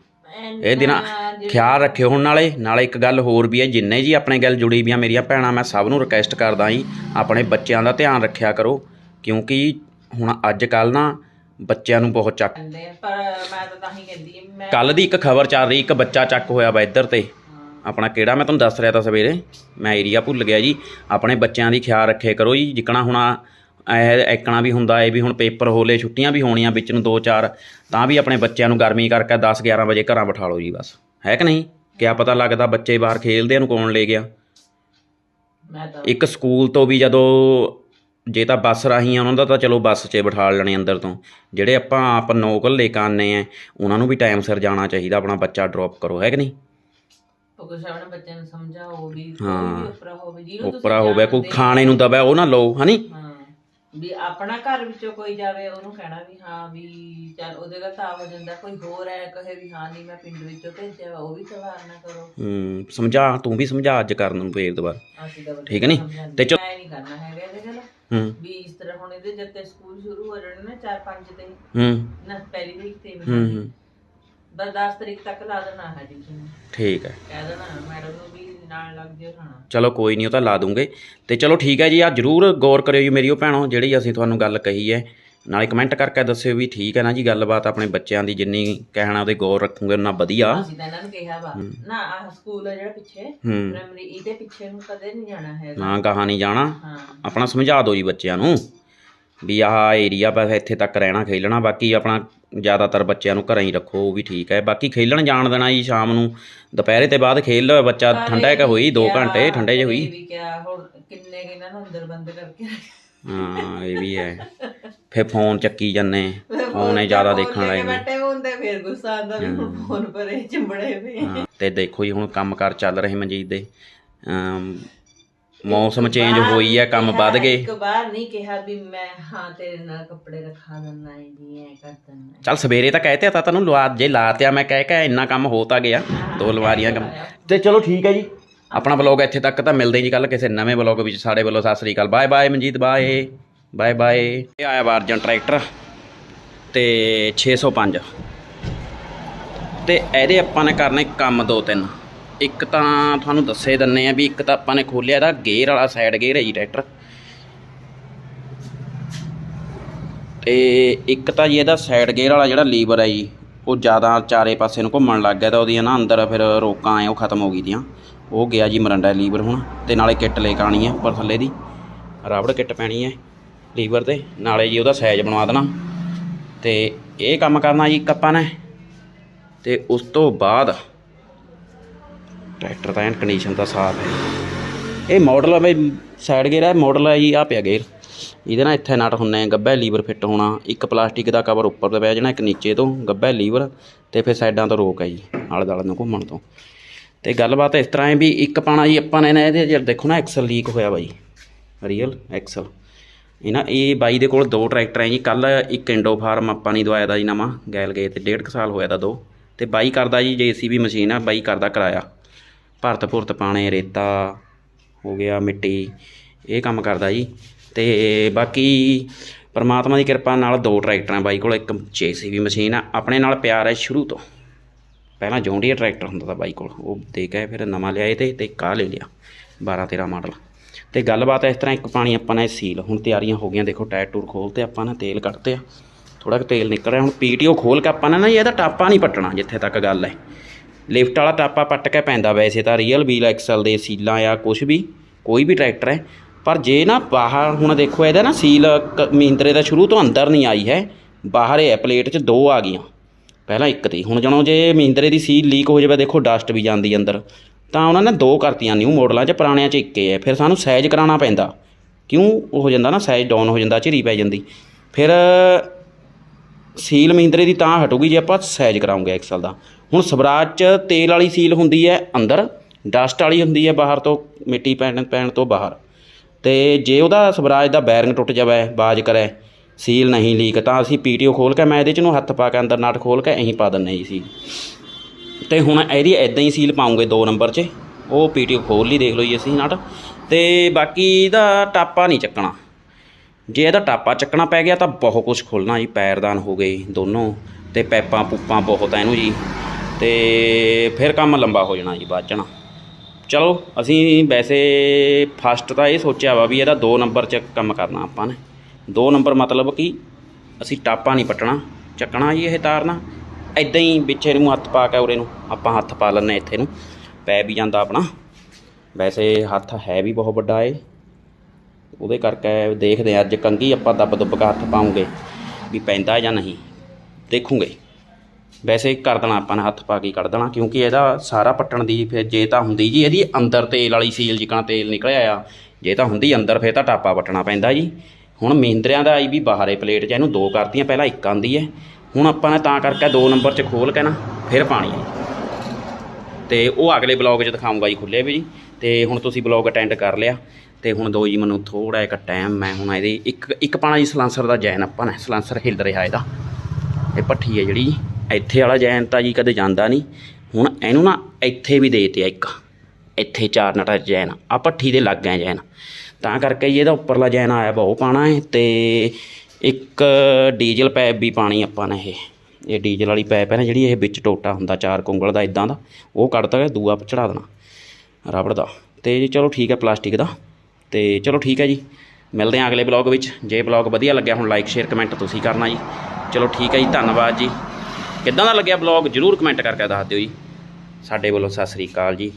ਇਹ ਦਿਨਾਂ ਖਿਆਲ ਰੱਖਿਓ ਹੁਣ ਨਾਲੇ ਨਾਲੇ ਇੱਕ ਗੱਲ ਹੋਰ ਵੀ ਹੈ ਜਿੰਨੇ ਜੀ ਆਪਣੇ ਗੱਲ ਜੁੜੀ ਵੀਆਂ ਮੇਰੀਆਂ ਭੈਣਾਂ ਮੈਂ ਸਭ ਨੂੰ ਰਿਕਵੈਸਟ ਕਰਦਾ ਜੀ ਆਪਣੇ ਬੱਚਿਆਂ ਦਾ ਧਿਆਨ ਰੱਖਿਆ ਕਰੋ ਕਿਉਂਕਿ ਹੁਣ ਅੱਜ ਕੱਲ ਨਾ ਬੱਚਿਆਂ ਨੂੰ ਬਹੁਤ ਚੱਕ ਪਰ ਮੈਂ ਤਾਂ ਤਾਂ ਹੀ ਕਹਿੰਦੀ ਕੱਲ ਦੀ ਇੱਕ ਖਬਰ ਚੱਲ ਰਹੀ ਇੱਕ ਬੱਚਾ ਚੱਕ ਹੋਇਆ ਵਾ ਇੱਧਰ ਤੇ। ਆਪਣਾ ਕਿਹੜਾ ਮੈਂ ਤੁਹਾਨੂੰ ਦੱਸ ਰਿਹਾ ਤਾਂ ਸਵੇਰੇ ਮੈਂ ਏਰੀਆ ਭੁੱਲ ਗਿਆ ਜੀ। ਆਪਣੇ ਬੱਚਿਆਂ ਦੀ ਖਿਆਲ ਰੱਖੇ ਕਰੋ ਜੀ ਜਿੱਕਣਾ ਹੁਣ ਇਹ ਐਕਣਾ ਵੀ ਹੁੰਦਾ ਏ ਵੀ ਹੁਣ ਪੇਪਰ ਹੋਲੇ ਛੁੱਟੀਆਂ ਵੀ ਹੋਣੀਆਂ ਵਿੱਚ ਨੂੰ 2-4 ਤਾਂ ਵੀ ਆਪਣੇ ਬੱਚਿਆਂ ਨੂੰ ਗਰਮੀ ਕਰਕੇ 10-11 ਵਜੇ ਘਰਾਂ ਬਿਠਾ ਲਓ ਜੀ ਬਸ। ਹੈ ਕਿ ਨਹੀਂ? ਕਿਆ ਪਤਾ ਲੱਗਦਾ ਬੱਚੇ ਬਾਹਰ ਖੇਲਦੇ ਨੂੰ ਕੌਣ ਲੈ ਗਿਆ? ਇੱਕ ਸਕੂਲ ਤੋਂ ਵੀ ਜਦੋਂ ਜੇ ਤਾਂ ਬੱਸ ਰਾਹੀਂ ਆ ਉਹਨਾਂ ਦਾ ਤਾਂ ਚਲੋ ਬੱਸ 'ਚ ਬਿਠਾ ਲੈਣੇ ਅੰਦਰ ਤੋਂ। ਜਿਹੜੇ ਆਪਾਂ ਆਪ ਨੋਕਲ ਲੈ ਕੇ ਆਨੇ ਆ ਉਹਨਾਂ ਨੂੰ ਵੀ ਟਾਈਮ ਸਿਰ ਜਾਣਾ ਚਾਹੀਦਾ ਆਪਣਾ ਬੱਚਾ ਡ੍ਰੌਪ ਕਰੋ ਹੈ ਕਿ ਨਹੀਂ? ਉਹ ਕੁਛ ਆਪਣੇ ਬੱਚਿਆਂ ਨੂੰ ਸਮਝਾਓ ਵੀ ਕੋਈ ਹਾਂ। ਵੀ ਉਪਰਾ ਹੋਵੇ ਜਿਹਨੂੰ ਤੁਸੀਂ ਉੱਪਰਾ ਹੋਵੇ ਕੋਈ ਜਾਣਦੇ ਖਾਣੇ ਨੂੰ ਦਵੇ ਉਹ ਨਾ ਲਓ ਹਨੀ? ਹਾਂ ਵੀ ਆਪਣਾ ਘਰ ਵਿੱਚੋਂ ਕੋਈ ਜਾਵੇ ਉਹਨੂੰ ਕਹਿਣਾ ਵੀ ਹਾਂ ਵੀ ਚੱਲ ਉਹਦੇ ਦਾ ਤਾਂ ਹੋ ਜਾਂਦਾ ਕੋਈ ਹੋਰ ਹੈ ਕਹੇ ਵੀ ਹਾਂ ਨਹੀਂ ਮੈਂ ਪਿੰਡ ਵਿੱਚੋਂ ਭੇਜਿਆ ਵਾ ਉਹ ਵੀ ਸਵਾਰ ਨਾ ਕਰੋ। ਹੂੰ ਸਮਝਾ ਤੂੰ ਵੀ ਸਮਝਾ ਅੱਜ ਕਰਨ ਨੂੰ ਫੇਰ ਦੁਬਾਰਾ। ਅਸੀਂ ਤਾਂ ਠੀਕ ਹੈ ਨੀ? ਤੇ ਚਲੋ- ਮੈਂ ਨਹੀਂ ਕਰਨਾ ਹੈਗਾ ਇਹਦੇ ਨਾਲ। ਹੂੰ। ਵੀ ਇਸ ਤਰ੍ਹਾਂ ਹੁਣ ਇਹਦੇ ਜਦ ਤੇ ਸਕੂਲ ਸ਼ੁਰੂ ਹੋ ਜਾਣੇ ਨੇ 4-5 ਤੇ। ਹੂੰ। ਨਾ ਪਹਿਲੀ ਤਰੀਕ ਤੇ ਹੂੰ ਹੂੰ। ਬਸ 10 ਤਰੀਕ ਤੱਕ ਲਾ ਦੇਣਾ ਹੈ ਟਿਊਸ਼ਨ ਠੀਕ ਹੈ। ਕਹਿ ਦੇਣਾ ਮੈਡਮ ਨੂੰ ਵੀ ਨਾਲ ਲੱਗ ਜਿਓ ਖਾਣਾ। ਚਲੋ ਕੋਈ ਨਹੀਂ ਉਹ ਤਾਂ ਲਾ ਦੂੰਗੇ। ਤੇ ਚਲੋ ਠੀਕ ਹੈ ਜੀ ਆ ਜਰੂਰ ਗੌਰ ਕਰਿਓ ਜੀ ਮੇਰੀ ਉਹ ਭੈਣੋ ਜਿਹੜੀ ਅਸੀਂ ਤੁਹਾਨੂੰ ਗੱਲ ਕਹੀ ਹੈ। ਨਾਲੇ ਕਮੈਂਟ ਕਰਕੇ ਦੱਸਿਓ ਵੀ ਠੀਕ ਹੈ ਨਾ ਜੀ ਗੱਲਬਾਤ ਆਪਣੇ ਬੱਚਿਆਂ ਦੀ ਜਿੰਨੀ ਕਹਿਣਾ ਉਹਦੇ ਗੌਰ ਰੱਖੂਗੇ ਉਹਨਾਂ ਵਧੀਆ। ਅਸੀਂ ਤਾਂ ਇਹਨਾਂ ਨੂੰ ਕਿਹਾ ਵਾ ਨਾ ਆਹ ਸਕੂਲ ਆ ਜਿਹੜਾ ਪਿੱਛੇ ਹੂੰ। ਪ੍ਰਾਇਮਰੀ ਇਹਦੇ ਪਿੱਛੇ ਨੂੰ ਕਦੇ ਨਹੀਂ ਜਾਣਾ ਹੈਗਾ। ਨਾ ਕਹਾ ਨਹੀਂ ਜਾਣਾ। ਹਾਂ। ਆਪਣਾ ਸਮਝਾ ਦਿਓ ਜੀ ਬੱਚਿਆਂ ਨੂੰ। ਵੀ ਆਹ ਏਰੀਆ ਬਸ ਇੱਥੇ ਤੱਕ ਰਹਿਣਾ ਖੇਲਣਾ ਬਾਕੀ ਆਪਣਾ ਜ਼ਿਆਦਾਤਰ ਬੱਚਿਆਂ ਨੂੰ ਘਰਾਂ ਹੀ ਰੱਖੋ ਉਹ ਵੀ ਠੀਕ ਹੈ। ਬਾਕੀ ਖੇਲਣ ਜਾਣ ਦੇਣਾ ਜੀ ਸ਼ਾਮ ਨੂੰ ਦੁਪਹਿਰੇ ਤੇ ਬਾਅਦ ਖੇਲ ਲਵੇ ਬੱਚਾ ਠੰਡਾ ਕਿ ਹੋਈ 2 ਘੰਟੇ ਠੰਡੇ ਜੇ ਹੋਈ। ਇਹ ਵੀ ਕਿਹਾ ਹੁਣ ਕਿੰਨੇ ਕੁ ਇਹਨਾਂ ਨੂੰ ਅੰਦਰ ਬੰਦ ਕਰਕੇ ਹਾਂ ਇਹ ਵੀ ਹੈ। ਫੇ ਫੋਨ ਚੱਕੀ ਜੰਨੇ ਫੋਨ ਜ਼ਿਆਦਾ ਦੇਖਣ ਲੱਗ ਲੱਗੇ ਬੈਠੇ ਹੁੰਦੇ ਫੇਰ ਗੁੱਸਾ ਆਉਂਦਾ ਵੀ ਹੁਣ ਫੋਨ ਪਰੇ ਚਿੰਬੜੇ ਹਾਂ ਤੇ ਦੇਖੋ ਜੀ ਹੁਣ ਕੰਮਕਾਰ ਚੱਲ ਰਹੇ ਮਨਜੀਤ ਦੇ। ਅਮ, ਮੌਸਮ ਚੇਂਜ ਹੋਈ ਹੈ ਕੰਮ ਵੱਧ ਗਏ। ਇੱਕ ਵਾਰ ਨਹੀਂ ਕਿਹਾ ਵੀ ਮੈਂ ਹਾਂ ਤੇਰੇ ਨਾਲ ਕੱਪੜੇ ਰਖਾ ਦਿੰਦਾ ਹੈ ਜੀ ਐ ਕਰ ਦਿੰਦਾ ਚੱਲ ਸਵੇਰੇ ਤਾਂ ਕਹਿਤੇ ਤਾਂ ਤੈਨੂੰ ਲਵਾ ਜੇ ਲਾਤਿਆ ਮੈਂ ਕਹਿ ਕੇ ਇੰਨਾ ਕੰਮ ਹੋ ਤਾਂ ਗਿਆ ਦੋ ਲਵਾਰੀਆਂ ਕੰਮ। ਤੇ ਚਲੋ ਠੀਕ ਹੈ ਜੀ। ਆਪਣਾ ਬਲੌਗ ਇੱਥੇ ਤੱਕ ਤਾਂ ਮਿਲਦੇ ਜੀ ਕੱਲ ਕਿਸੇ ਨਵੇਂ ਬਲੌਗ ਵਿੱਚ। ਸਾਡੇ ਵੱਲੋਂ ਸਤਿ ਸ੍ਰੀ ਅਕਾਲ। Bye bye Manjeet bye. Bye bye. ਇਹ ਆਇਆ ਵਾਰਜਨ ਟਰੈਕਟਰ ਤੇ 605 ਤੇ ਇਹਦੇ ਆਪਾਂ ਨੇ ਕਰਨੇ ਕੰਮ ਦੋ ਤਿੰਨ। ਇੱਕ ਤਾਂ ਤੁਹਾਨੂੰ ਦੱਸੇ ਦਿੰਨੇ ਆ ਵੀ ਇੱਕ ਤਾਂ ਆਪਾਂ ਨੇ ਖੋਲਿਆ ਇਹਦਾ ਗੇਅਰ ਵਾਲਾ ਸਾਈਡ ਗੇਅਰ ਹੈ ਜੀ ਟਰੈਕਟਰ ਤੇ ਇੱਕ ਤਾਂ ਜੀ ਇਹਦਾ ਸਾਈਡ ਗੇਅਰ ਵਾਲਾ ਜਿਹੜਾ ਲੀਵਰ ਹੈ ਜੀ, ਉਹ ਜ਼ਿਆਦਾ ਚਾਰੇ ਪਾਸੇ ਨੂੰ ਘੁੰਮਣ ਲੱਗ ਗਿਆ ਤਾਂ ਉਹਦੀਆਂ ਨਾ ਅੰਦਰ ਫਿਰ ਰੋਕਾਂ ਐ ਉਹ ਖਤਮ ਹੋ ਗਈ ਦੀਆਂ। ਉਹ ਗਿਆ ਜੀ ਮਰੰਡਾ ਲੀਵਰ ਹੁਣ, ਤੇ ਨਾਲੇ ਕਿੱਟ ਲੈ ਕੇ ਆਉਣੀ ਹੈ ਉੱਪਰ ਥੱਲੇ ਦੀ। ਰਬੜ ਕਿੱਟ ਪੈਣੀ ਹੈ ਲੀਵਰ ਤੇ, ਨਾਲੇ ਜੀ ਉਹਦਾ ਸਾਈਜ਼ ਬਣਵਾ ਦੇਣਾ। ਤੇ ਇਹ ਕੰਮ ਕਰਨਾ ਜੀ ਇੱਕ ਆਪਾਂ ਨੇ। ਤੇ ਉਸ ਤੋਂ ਬਾਅਦ ਟਰੈਕਟਰ ਤਾਂ ਐਨ ਕੰਡੀਸ਼ਨ ਦਾ ਸਾਫ਼ ਹੈ। ਇਹ ਮਾਡਲ ਆ ਬਈ ਸਾਈਡ ਗੇਅਰ ਹੈ ਮਾਡਲ ਹੈ ਜੀ ਆ ਪਿਆ ਗੇਅਰ ਇਹਦੇ ਨਾਲ ਇੱਥੇ ਨਟ ਹੁੰਨੇ ਆ, ਗੱਬੇ ਲੀਵਰ ਫਿੱਟ ਹੋਣਾ। ਇੱਕ ਪਲਾਸਟਿਕ ਦਾ ਕਵਰ ਉੱਪਰ ਤੋਂ ਪੈ ਜਾਣਾ ਇੱਕ ਨੀਚੇ ਤੋਂ, ਗੱਬੇ ਲੀਵਰ। ਤੇ ਫਿਰ ਸਾਈਡਾਂ ਤੋਂ ਰੋਕ ਹੈ ਜੀ ਆਲੇ ਦੁਆਲੇ ਨੂੰ ਘੁੰਮਣ ਤੋਂ। ਤੇ ਗੱਲਬਾਤ ਇਸ ਤਰ੍ਹਾਂ ਹੈ ਵੀ ਇੱਕ ਪਾਣਾ ਜੀ, ਆਪਾਂ ਨੇ ਨਾ ਇਹਦੇ ਜੇ ਦੇਖੋ ਨਾ ਐਕਸਲ ਲੀਕ ਹੋਇਆ ਬਾਈ। ਰੀਅਲ ਐਕਸਲ ਇਹ ਨਾ ਇਹ ਬਾਈ ਦੇ ਕੋਲ ਦੋ ਟਰੈਕਟਰ ਹੈ ਜੀ। ਕੱਲ ਇੱਕ ਇੰਡੋ ਫਾਰਮ ਆਪਾਂ ਨਹੀਂ ਦਵਾਇਆ ਦਾ ਜੀ ਨਵਾਂ, ਗੈਲ ਗਏ ਤੇ, ਡੇਢ ਕੁ ਸਾਲ ਹੋਇਆ ਦਾ ਦੋ। ਤੇ ਬਾਈ ਕਰਦਾ ਜੀ, ਜੀਸੀਬੀ ਮਸ਼ੀਨ ਆ, ਬਾਈ ਕਰਦਾ ਕਿਰਾਇਆ। ਭਰਤ ਭੁਰਤ ਪਾਣੇ, ਰੇਤਾ ਹੋ ਗਿਆ, ਮਿੱਟੀ, ਇਹ ਕੰਮ ਕਰਦਾ ਜੀ। ਤੇ ਬਾਕੀ ਪਰਮਾਤਮਾ ਦੀ ਕਿਰਪਾ ਨਾਲ ਦੋ ਟਰੈਕਟਰਾਂ ਬਾਈ ਕੋਲ, ਇੱਕ ਜੀਸੀਬੀ ਮਸ਼ੀਨ ਆ, ਆਪਣੇ ਨਾਲ ਪਿਆਰ ਹੈ ਸ਼ੁਰੂ ਤੋਂ। ਪਹਿਲਾਂ ਜੌਂਡੀਆ ਟਰੈਕਟਰ ਹੁੰਦਾ ਤਾਂ ਬਾਈ ਕੋਲ, ਉਹ ਦੇ ਕੇ ਫਿਰ ਨਵਾਂ ਲਿਆਏ ਤੇ ਤੇ ਕਾਹ ਲੈ ਲਿਆ 12 13 ਮਾਡਲ। ਤੇ ਗੱਲਬਾਤ ਇਸ ਤਰ੍ਹਾਂ ਇੱਕ ਪਾਣੀ ਆਪਾਂ ਨੇ ਸੀਲ, ਹੁਣ ਤਿਆਰੀਆਂ ਹੋ ਗਈਆਂ, ਦੇਖੋ ਟਾਇਰ ਟੂਰ ਖੋਲਤੇ ਆਪਾਂ ਨੇ ਤੇਲ ਕੱਢਤੇ ਆ। ਥੋੜਾ ਕੁ ਤੇਲ ਨਿਕਲ ਰਿਹਾ, ਹੁਣ ਪੀਟੀਓ ਖੋਲ ਕੇ ਆਪਾਂ ਨੇ ਨਾ ਜੀ ਇਹਦਾ ਟਾਪਾ ਨਹੀਂ ਪੱਟਣਾ, ਜਿੱਥੇ ਤੱਕ ਗੱਲ ਹੈ। ਲਿਫਟ ਵਾਲਾ ਟਾਪਾ ਪੱਟ ਕੇ ਪੈਂਦਾ ਵੈਸੇ ਤਾਂ ਰੀਅਲ ਵੀਲ ਐਕਸਲ ਦੇ ਸੀਲਾਂ ਆ ਕੁਝ ਵੀ, ਕੋਈ ਵੀ ਟਰੈਕਟਰ ਹੈ। ਪਰ ਜੇ ਨਾ ਬਾਹਰ, ਹੁਣ ਦੇਖੋ ਇਹਦਾ ਨਾ ਸੀਲ ਕ- ਮਹਿੰਦਰੇ ਦਾ ਸ਼ੁਰੂ ਤੋਂ ਅੰਦਰ ਨਹੀਂ ਆਈ ਹੈ, ਬਾਹਰ ਹੈ ਪਲੇਟ 'ਚ ਦੋ ਆ ਗਈਆਂ। ਪਹਿਲਾਂ ਇੱਕ 'ਤੇ, ਹੁਣ ਜਣੋ ਜੇ ਮਹਿੰਦਰੇ ਦੀ ਸੀਲ ਲੀਕ ਹੋ ਜਾਵੇ, ਦੇਖੋ ਡਸਟ ਵੀ ਜਾਂਦੀ ਅੰਦਰ। ਤਾਂ ਉਹਨਾਂ ਨੇ ਦੋ ਕਰਤੀਆਂ ਨਿਊ ਮਾਡਲਾਂ 'ਚ, ਪੁਰਾਣਿਆਂ 'ਚ ਇੱਕ ਹੀ ਹੈ। ਫਿਰ ਸਾਨੂੰ ਸਾਈਜ਼ ਕਰਾਉਣਾ ਪੈਂਦਾ। ਕਿਉਂ ਹੋ ਜਾਂਦਾ ਨਾ ਸਾਈਜ਼ ਡਾਊਨ ਹੋ ਜਾਂਦਾ, ਝਿਰੀ ਪੈ ਜਾਂਦੀ। ਫਿਰ ਸੀਲ ਮਹਿੰਦਰੇ ਦੀ ਤਾਂ ਹਟੂਗੀ ਜੇ ਆਪਾਂ ਸਾਈਜ਼ ਕਰਾਉਂਗੇ ਐਕਸਲ ਦਾ। ਹੁਣ ਸਵਰਾਜ 'ਚ ਤੇਲ ਵਾਲੀ ਸੀਲ ਹੁੰਦੀ ਹੈ ਅੰਦਰ, ਡਸਟ ਵਾਲੀ ਹੁੰਦੀ ਹੈ ਬਾਹਰ ਤੋਂ, ਮਿੱਟੀ ਪੈਣ ਪੈਣ ਤੋਂ ਬਾਹਰ। ਤੇ ਜੇ ਉਹਦਾ ਸਵਰਾਜ ਦਾ ਬੈਰਿੰਗ ਟੁੱਟ ਜਾਵੇ, ਬਾਜ ਕਰੇ, ਸੀਲ ਨਹੀਂ ਲੀਕ, ਤਾਂ ਅਸੀਂ ਪੀਟੀਓ ਖੋਲ ਕੇ, ਮੈਂ ਇਹਦੇ 'ਚ ਨੂੰ ਹੱਥ ਪਾ ਕੇ ਅੰਦਰ ਨਟ ਖੋਲ ਕੇ ਐਂ ਪਾ ਦਿੰਨੇ ਜੀ ਸੀਲ। ਤੇ ਹੁਣ ਇਹਦੀ ਐਦਾਂ ਹੀ ਸੀਲ ਪਾਉਂਗੇ 2 ਨੰਬਰ 'ਚ, ਉਹ ਪੀਟੀਓ ਖੋਲ ਲਈ, ਦੇਖ ਲਓ ਜੀ ਅਸੀਂ ਨਟ। ਤੇ ਬਾਕੀ ਇਹਦਾ ਟਾਪਾ ਨਹੀਂ ਚੱਕਣਾ। ਜੇ ਇਹਦਾ ਟਾਪਾ ਚੱਕਣਾ ਪੈ ਗਿਆ, ਤਾਂ ਬਹੁਤ ਕੁਝ ਖੁੱਲਣਾ ਜੀ, ਪੈਰਦਾਨ ਹੋ ਗਏ ਦੋਨੋਂ। ਤੇ ਪੈਪਾਂ ਪੂਪਾਂ ਬਹੁਤ ਆ ਇਹਨੂੰ ਜੀ। ਤੇ ਫਿਰ ਕੰਮ ਲੰਬਾ ਹੋ ਜਾਣਾ ਜੀ ਬਾਅਦ ਚਣਾ ਚਲੋ, ਅਸੀਂ ਵੈਸੇ ਫਸਟ ਤਾਂ ਇਹ ਸੋਚਿਆ ਵਾ ਵੀ ਇਹਦਾ 2 ਨੰਬਰ 'ਚ ਕੰਮ ਕਰਨਾ ਆਪਾਂ ਨੇ। 2 ਨੰਬਰ ਮਤਲਬ ਕਿ ਅਸੀਂ ਟਾਪਾ ਨਹੀਂ ਪੱਟਣਾ, ਚੱਕਣਾ ਜੀ ਇਹ ਤਾਰਨਾ ਐਦਾਂ ਹੀ ਵਿੱਚ ਨੂੰ ਹੱਥ ਪਾ ਕੇ ਉਰੇ ਨੂੰ ਆਪਾਂ ਹੱਥ ਪਾ ਲੈਂਦੇ ਇੱਥੇ ਨੂੰ। ਪੈ ਵੀ ਜਾਂਦਾ ਆਪਣਾ। ਵੈਸੇ ਹੱਥ ਹੈ ਵੀ ਬਹੁਤ ਵੱਡਾ ਏ ਉਹਦੇ ਕਰਕੇ ਦੇਖਦੇ ਹਾਂ, ਅੱਜ ਕੰਗੀ ਆਪਾਂ ਦੱਬ ਦੁੱਬ ਕੇ ਹੱਥ ਪਾਉਂਗੇ ਵੀ ਪੈਂਦਾ ਜਾਂ ਨਹੀਂ, ਦੇਖੂਗੇ। ਵੈਸੇ ਕਰ ਦੇਣਾ ਆਪਾਂ ਨੇ, ਹੱਥ ਪਾ ਕੇ ਕੱਢ ਦੇਣਾ, ਕਿਉਂਕਿ ਇਹਦਾ ਸਾਰਾ ਪੱਟਣ ਦੀ ਫਿਰ ਜੇ ਤਾਂ ਹੁੰਦੀ ਜੀ, ਇਹਦੀ ਅੰਦਰ ਤੇਲ ਵਾਲੀ ਸੀਲ ਜਿਕਣਾ ਤੇਲ ਨਿਕਲਿਆ ਆ, ਜੇ ਤਾਂ ਹੁੰਦੀ ਅੰਦਰ ਫਿਰ ਤਾਂ ਟਾਪਾ ਪੱਟਣਾ ਪੈਂਦਾ ਜੀ। ਹੁਣ ਮਹਿੰਦਰਿਆਂ ਦਾ ਆਈ ਵੀ ਬਾਹਰੇ ਪਲੇਟ 'ਚ ਇਹਨੂੰ ਦੋ ਕਰਤੀਆਂ, ਪਹਿਲਾਂ ਇੱਕ ਆਂਦੀ ਹੈ ਹੁਣ ਆਪਾਂ ਨੇ ਤਾਂ ਕਰਕੇ ਦੋ ਨੰਬਰ 'ਚ ਖੋਲ ਕੇ ਨਾ, ਫਿਰ ਪਾਣੀ ਹੈ ਤੇ ਉਹ ਅਗਲੇ ਬਲੌਗ 'ਚ ਦਿਖਾਉਂਗਾ ਜੀ ਖੁੱਲੇ ਵੀ ਜੀ, ਤੇ ਹੁਣ ਤੁਸੀਂ ਬਲੌਗ ਅਟੈਂਡ ਕਰ ਲਿਆ, ਤੇ ਹੁਣ ਦੋ ਜੀ ਮੈਨੂੰ ਥੋੜਾ ਇੱਕ ਟਾਈਮ, ਮੈਂ ਹੁਣ ਇਹਦੇ ਇੱਕ ਇੱਕ ਪਾਣਾ ਜੀ ਸਲਾਂਸਰ ਦਾ ਜੈਨ ਆਪਾਂ ਨੇ, ਸਲਾਂਸਰ ਹਿੱਲ ਰਿਹਾ ਇਹਦਾ। ਇਹ ਭੱਠੀ ਹੈ ਜਿਹੜੀ ਇੱਥੇ ਵਾਲਾ ਜੈਨ ਤਾਂ ਜੀ ਕਦੇ ਜਾਂਦਾ ਨਹੀਂ। ਹੁਣ ਇਹਨੂੰ ਨਾ ਇੱਥੇ ਵੀ ਦੇ ਤੇ ਇੱਕ। ਇੱਥੇ ਚਾਰ ਨਟਾ ਜੈਨ। ਆ ਭੱਠੀ ਦੇ ਲੱਗ ਗਏ ਜੈਨ। ਤਾਂ ਕਰਕੇ ਜੀ ਇਹਦਾ ਉੱਪਰਲਾ ਜੈਨ ਆਇਆ ਵਾ, ਉਹ ਪਾਣਾ ਹੈ ਤੇ ਇੱਕ ਡੀਜ਼ਲ ਪੈਪ ਵੀ ਪਾਣੀ ਆਪਾਂ ਨੇ ਇਹ। ਇਹ ਡੀਜ਼ਲ ਵਾਲੀ ਪੈਪ ਹੈ ਨਾ ਜਿਹੜੀ ਇਹ ਵਿੱਚ ਟੋਟਾ ਹੁੰਦਾ, ਚਾਰ ਕੁੰਗਲ ਦਾ ਇਦਾਂ ਦਾ। ਉਹ ਕੱਢਤਾ ਦੂਆ ਚੜਾ ਦੇਣਾ ਰਬੜ ਦਾ। ਤੇ ਜੀ ਚਲੋ ਠੀਕ ਹੈ ਪਲਾਸਟਿਕ ਦਾ। ਤੇ ਚਲੋ ਠੀਕ ਹੈ ਜੀ। ਮਿਲਦੇ ਹਾਂ ਅਗਲੇ ਬਲੌਗ ਵਿੱਚ। ਜੇ ਬਲੌਗ ਵਧੀਆ ਲੱਗਿਆ, ਹੁਣ ਲਾਈਕ ਸ਼ੇਅਰ ਕਮੈਂਟ ਤੁਸੀਂ ਕਰਨਾ ਜੀ। ਚਲੋ ਠੀਕ ਹੈ ਜੀ, ਧੰਨਵਾਦ ਜੀ। ਕਿੱਦਾਂ ਦਾ ਲੱਗਿਆ ਬਲੌਗ ਜਰੂਰ ਕਮੈਂਟ ਕਰਕੇ ਦੱਸ ਦਿਓ ਜੀ। ਸਾਡੇ ਵੱਲੋਂ ਸਤਿ ਸ੍ਰੀ ਅਕਾਲ ਜੀ।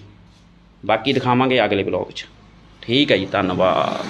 ਬਾਕੀ ਦਿਖਾਵਾਂਗੇ ਅਗਲੇ ਬਲੌਗ 'ਚ। ਠੀਕ ਹੈ ਜੀ, ਧੰਨਵਾਦ।